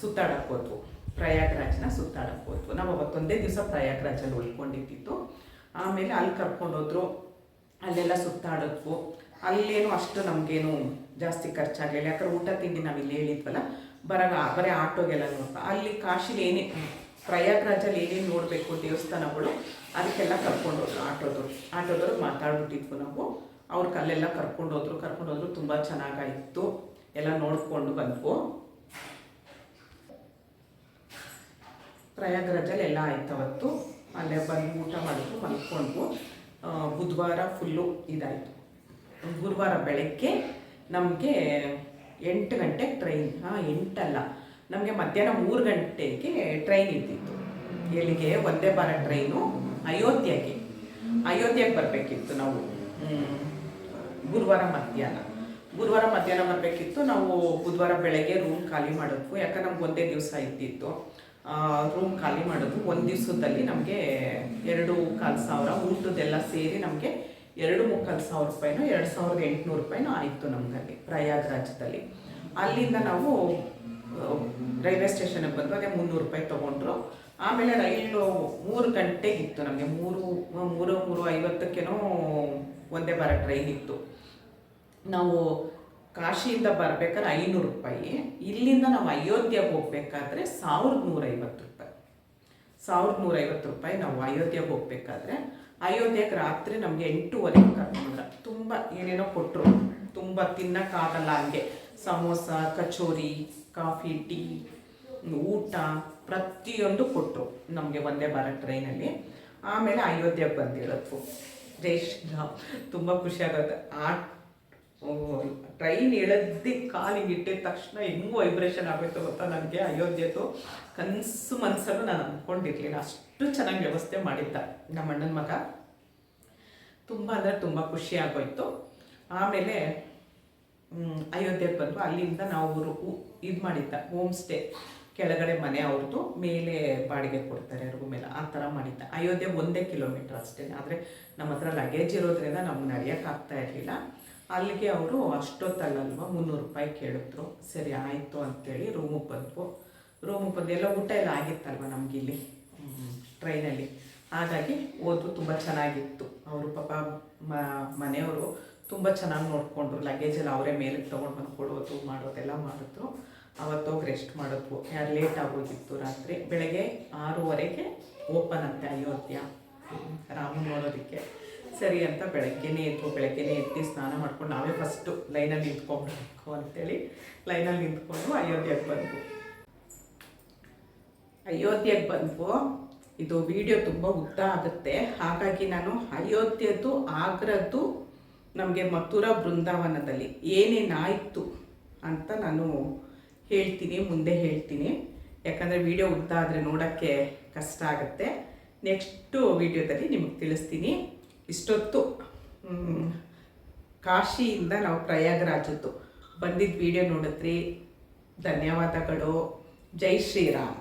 ಸುತ್ತಾಡಕ್ಕೆ ಹೋದ್ವು. ಪ್ರಯಾಗ್ರಾಜ್ನ ಸುತ್ತಾಡಕ್ಕೆ ಹೋಯ್ತು. ನಾವು ಅವತ್ತೊಂದೇ ದಿವಸ ಪ್ರಯಾಗ್ರಾಜಲ್ಲಿ ಉಳ್ಕೊಂಡಿದ್ದಿತ್ತು ಆಮೇಲೆ ಅಲ್ಲಿ ಕರ್ಕೊಂಡೋದ್ರು ಅಲ್ಲೆಲ್ಲ ಸುತ್ತಾಡಿದ್ವು. ಅಲ್ಲೇನು ಅಷ್ಟು ನಮಗೇನು ಜಾಸ್ತಿ ಖರ್ಚಾಗಲಿಲ್ಲ. ಯಾಕಂದ್ರೆ ಊಟ ತಿಂಡಿ ನಾವು ಇಲ್ಲಿ ಹೇಳಿದ್ವಲ್ಲ, ಬರಗ ಬರೀ ಆಟೋಗೆಲ್ಲ ನೋಡ್ತಾ. ಅಲ್ಲಿ ಕಾಶಿಲಿ ಏನೇ ಪ್ರಯಾಗ್ರಾಜಲ್ಲಿ ಏನೇನು ನೋಡಬೇಕು ದೇವಸ್ಥಾನಗಳು, ಅದಕ್ಕೆಲ್ಲ ಕರ್ಕೊಂಡೋದ್ರು ಆಟೋದವ್ರು. ಆಟೋದವ್ರು ಮಾತಾಡ್ಬಿಟ್ಟಿದ್ವು ನಾವು. ಅವ್ರಿಗೆ ಅಲ್ಲೆಲ್ಲ ಕರ್ಕೊಂಡೋದ್ರು ಕರ್ಕೊಂಡೋದ್ರು ತುಂಬ ಚೆನ್ನಾಗಾಯಿತು. ಎಲ್ಲ ನೋಡಿಕೊಂಡು ಬಂದ್ವು. ಪ್ರಯಾಗ್ರಾಜಲ್ಲಿ ಎಲ್ಲ ಆಯ್ತು ಅವತ್ತು. ಅಲ್ಲೇ ಬಂದು ಊಟ ಮಾಡಿದ್ರು ಮಲ್ಕೊಂಡು ಬುಧವಾರ ಫುಲ್ಲು ಇದಾಯಿತು. ಗುರುವಾರ ಬೆಳಗ್ಗೆ ನಮಗೆ ಎಂಟು ಗಂಟೆಗೆ ಟ್ರೈನ್ ಹಾಂ, ಎಂಟಲ್ಲ. ನಮಗೆ ಮಧ್ಯಾಹ್ನ ಮೂರು ಗಂಟೆಗೆ ಟ್ರೈನ್ ಇದ್ದಿತ್ತು. ಎಲ್ಲಿಗೆ? ಒಂದೇ ಬಾರ ಟ್ರೈನು ಅಯೋಧ್ಯೆಗೆ. ಅಯೋಧ್ಯೆಗೆ ಬರಬೇಕಿತ್ತು ನಾವು. ಗುರುವಾರ ಮಧ್ಯಾಹ್ನ. ಗುರುವಾರ ಮಧ್ಯಾಹ್ನ ಬರಬೇಕಿತ್ತು. ನಾವು ಬುಧವಾರ ಬೆಳಗ್ಗೆ ರೂಮ್ ಖಾಲಿ ಮಾಡಿದ್ವು. ಯಾಕಂದ್ರೆ ನಮ್ಗೆ ಒಂದೇ ದಿವಸ ಇದ್ದಿತ್ತು. ರೂಮ್ ಖಾಲಿ ಮಾಡೋದು. ಒಂದು ದಿವಸದಲ್ಲಿ ನಮಗೆ ಎರಡು ಕಾಲು ಸಾವಿರ ಊಟದೆಲ್ಲ ಸೇರಿ ನಮಗೆ ಎರಡು ಮುಕ್ಕಾಲು ಸಾವಿರ ರೂಪಾಯಿನೋ, ಎರಡು ಸಾವಿರದ ಎಂಟುನೂರು ರೂಪಾಯಿನೋ ಆಯಿತು ನಮಗಲ್ಲಿ ಪ್ರಯಾಗ್ರಾಜದಲ್ಲಿ ಅಲ್ಲಿಂದ ನಾವು ರೈಲ್ವೆ ಸ್ಟೇಷನ್ಗೆ ಬಂದು ಅದೇ ಮುನ್ನೂರು ರೂಪಾಯಿ ತೊಗೊಂಡ್ರು. ಆಮೇಲೆ ರೈಲು ಮೂರು ಗಂಟೆಗಿತ್ತು ನಮಗೆ, ಮೂರು ಮೂರು ಮೂರು ಐವತ್ತಕ್ಕೇನೋ ಒಂದೇ ಬಾರ ಟ್ರೈನ್ ಇತ್ತು. ನಾವು ಕಾಶಿಯಿಂದ ಬರಬೇಕಾದ್ರೆ ಐನೂರು ರೂಪಾಯಿ, ಇಲ್ಲಿಂದ ನಾವು ಅಯೋಧ್ಯೆಗೆ ಹೋಗ್ಬೇಕಾದ್ರೆ ಸಾವಿರದ ನೂರೈವತ್ತು ರೂಪಾಯಿ. ಸಾವಿರದ ನೂರೈವತ್ತು ರೂಪಾಯಿ ನಾವು ಅಯೋಧ್ಯೆಗೆ ಹೋಗ್ಬೇಕಾದ್ರೆ, ಅಯೋಧ್ಯೆಗೆ ರಾತ್ರಿ ನಮಗೆ ಎಂಟೂವರೆಗೆ ಕರ್ಕೊಂಡ್ರ ತುಂಬ ಏನೇನೋ ಕೊಟ್ಟರು ತುಂಬ ತಿನ್ನಕ್ಕಾಗಲ್ಲ ಹಂಗೆ. ಸಮೋಸ, ಕಚೋರಿ, ಕಾಫಿ, ಟೀ, ಊಟ, ಪ್ರತಿಯೊಂದು ಕೊಟ್ಟರು ನಮಗೆ ಒಂದೇ ಬಾರ ಟ್ರೈನಲ್ಲಿ. ಆಮೇಲೆ ಅಯೋಧ್ಯೆಗೆ ಬಂದಿರೋದು. ಜೈ ಶ್ರೀರಾಮ್. ತುಂಬ ಖುಷಿ ಆಗುತ್ತೆ. ಆ ಟ್ರೈನ್ ಎಳೆದ್ದೆ ಕಾಲಿಗೆ ಇಟ್ಟಿದ ತಕ್ಷಣ ಹೆಂಗು ವೈಬ್ರೇಷನ್ ಆಗೋಯ್ತು ಗೊತ್ತಾ ನನಗೆ? ಅಯೋಧ್ಯೆದು ಕನಸು ಮನಸ್ಸಲ್ಲೂ ನಾನು ಅಂದ್ಕೊಂಡಿರ್ಲಿಲ್ಲ ಅಷ್ಟು ಚೆನ್ನಾಗಿ ವ್ಯವಸ್ಥೆ ಮಾಡಿದ್ದ ನಮ್ಮ ಅಣ್ಣನ ಮಗ. ತುಂಬ ಅಂದರೆ ತುಂಬ ಖುಷಿ ಆಗೋಯ್ತು. ಆಮೇಲೆ ಅಯೋಧ್ಯೆಗೆ ಬಂದು ಅಲ್ಲಿಂದ ನಾವು ಇದು ಮಾಡಿದ್ದ ಹೋಮ್ ಸ್ಟೇ ಕೆಳಗಡೆ ಮನೆ ಅವ್ರದ್ದು ಮೇಲೆ ಬಾಡಿಗೆ ಕೊಡ್ತಾರೆ ರೂಮ್ ಮೇಲೆ ಆ ಥರ ಮಾಡಿದ್ದ. ಅಯೋಧ್ಯೆ ಒಂದೇ ಕಿಲೋಮೀಟ್ರ್ ಅಷ್ಟೇ. ಆದರೆ ನಮ್ಮ ಹತ್ರ ಲಗೇಜ್ ಇರೋದ್ರಿಂದ ನಮ್ಗೆ ನಡೆಯೋಕ್ಕಾಗ್ತಾ ಇರಲಿಲ್ಲ. ಅಲ್ಲಿಗೆ ಅವರು ಅಷ್ಟೊತ್ತಲ್ಲಲ್ವ ಮುನ್ನೂರು ರೂಪಾಯಿ ಕೇಳಿದ್ರು. ಸರಿ, ಆಯಿತು ಅಂತೇಳಿ ರೂಮಿಗೆ ಬಂದ್ವು. ರೂಮಿಗೆ ಬಂದು ಎಲ್ಲ ಊಟ ಎಲ್ಲ ಆಗಿತ್ತಲ್ವ ನಮಗಿಲ್ಲಿ ಟ್ರೈನಲ್ಲಿ. ಹಾಗಾಗಿ ಓದು ತುಂಬ ಚೆನ್ನಾಗಿತ್ತು. ಅವರು ಪಾಪ ಮನೆಯವರು ತುಂಬ ಚೆನ್ನಾಗಿ ನೋಡಿಕೊಂಡ್ರು. ಲಗೇಜ್ ಎಲ್ಲ ಅವರೇ ಮೇಲೆ ತೊಗೊಂಡು ಬಂದು ಕೊಡೋದು, ಮಾಡೋದೆಲ್ಲ ಮಾಡಿದ್ರು. ಅವತ್ತೋಗಿ ರೆಸ್ಟ್ ಮಾಡಿದ್ವು. ಯಾರು ಲೇಟ್ ಆಗೋಗಿತ್ತು ರಾತ್ರಿ. ಬೆಳಗ್ಗೆ ಆರೂವರೆಗೆ ಓಪನ್ ಅಂತೆ ಅಯೋಧ್ಯ. ರಾಮ ನೋಡೋದಕ್ಕೆ. ಸರಿ ಅಂತ ಬೆಳಗ್ಗೆನೇ ಎದ್ದು ಬೆಳಗ್ಗೆನೇ ಎದ್ದು ಸ್ನಾನ ಮಾಡ್ಕೊಂಡು ನಾವೇ ಫಸ್ಟು ಲೈನಲ್ಲಿ ನಿಂತ್ಕೊಬೇಕು ಅಂತೇಳಿ. ಲೈನಲ್ಲಿ ನಿಂತ್ಕೊಂಡು ಅಯೋಧ್ಯೆಗೆ ಬಂದ್ವು. ಅಯೋಧ್ಯೆಗೆ ಬಂದ್ವು. ಇದು ವಿಡಿಯೋ ತುಂಬ ಉದ್ದ ಆಗುತ್ತೆ. ಹಾಗಾಗಿ ನಾನು ಅಯೋಧ್ಯೆದು ಆಗ್ರದ್ದು ನಮಗೆ ಮಥುರಾ ಬೃಂದಾವನದಲ್ಲಿ ಏನೇನಾಯಿತು ಅಂತ ನಾನು ಹೇಳ್ತೀನಿ, ಮುಂದೆ ಹೇಳ್ತೀನಿ. ಯಾಕಂದರೆ ವಿಡಿಯೋ ಉದ್ದ ಆದರೆ ನೋಡೋಕ್ಕೆ ಕಷ್ಟ ಆಗುತ್ತೆ. ನೆಕ್ಸ್ಟು ವಿಡಿಯೋದಲ್ಲಿ ನಿಮಗೆ ತಿಳಿಸ್ತೀನಿ. ಇಷ್ಟೊತ್ತು ಕಾಶಿಯಿಂದ ನಾವು ಪ್ರಯಾಗರಾಜದ್ದು. ಬಂದಿದ್ದ ವಿಡಿಯೋ ನೋಡಿದ್ರಿ. ಧನ್ಯವಾದಗಳು. ಜೈ ಶ್ರೀರಾಮ್.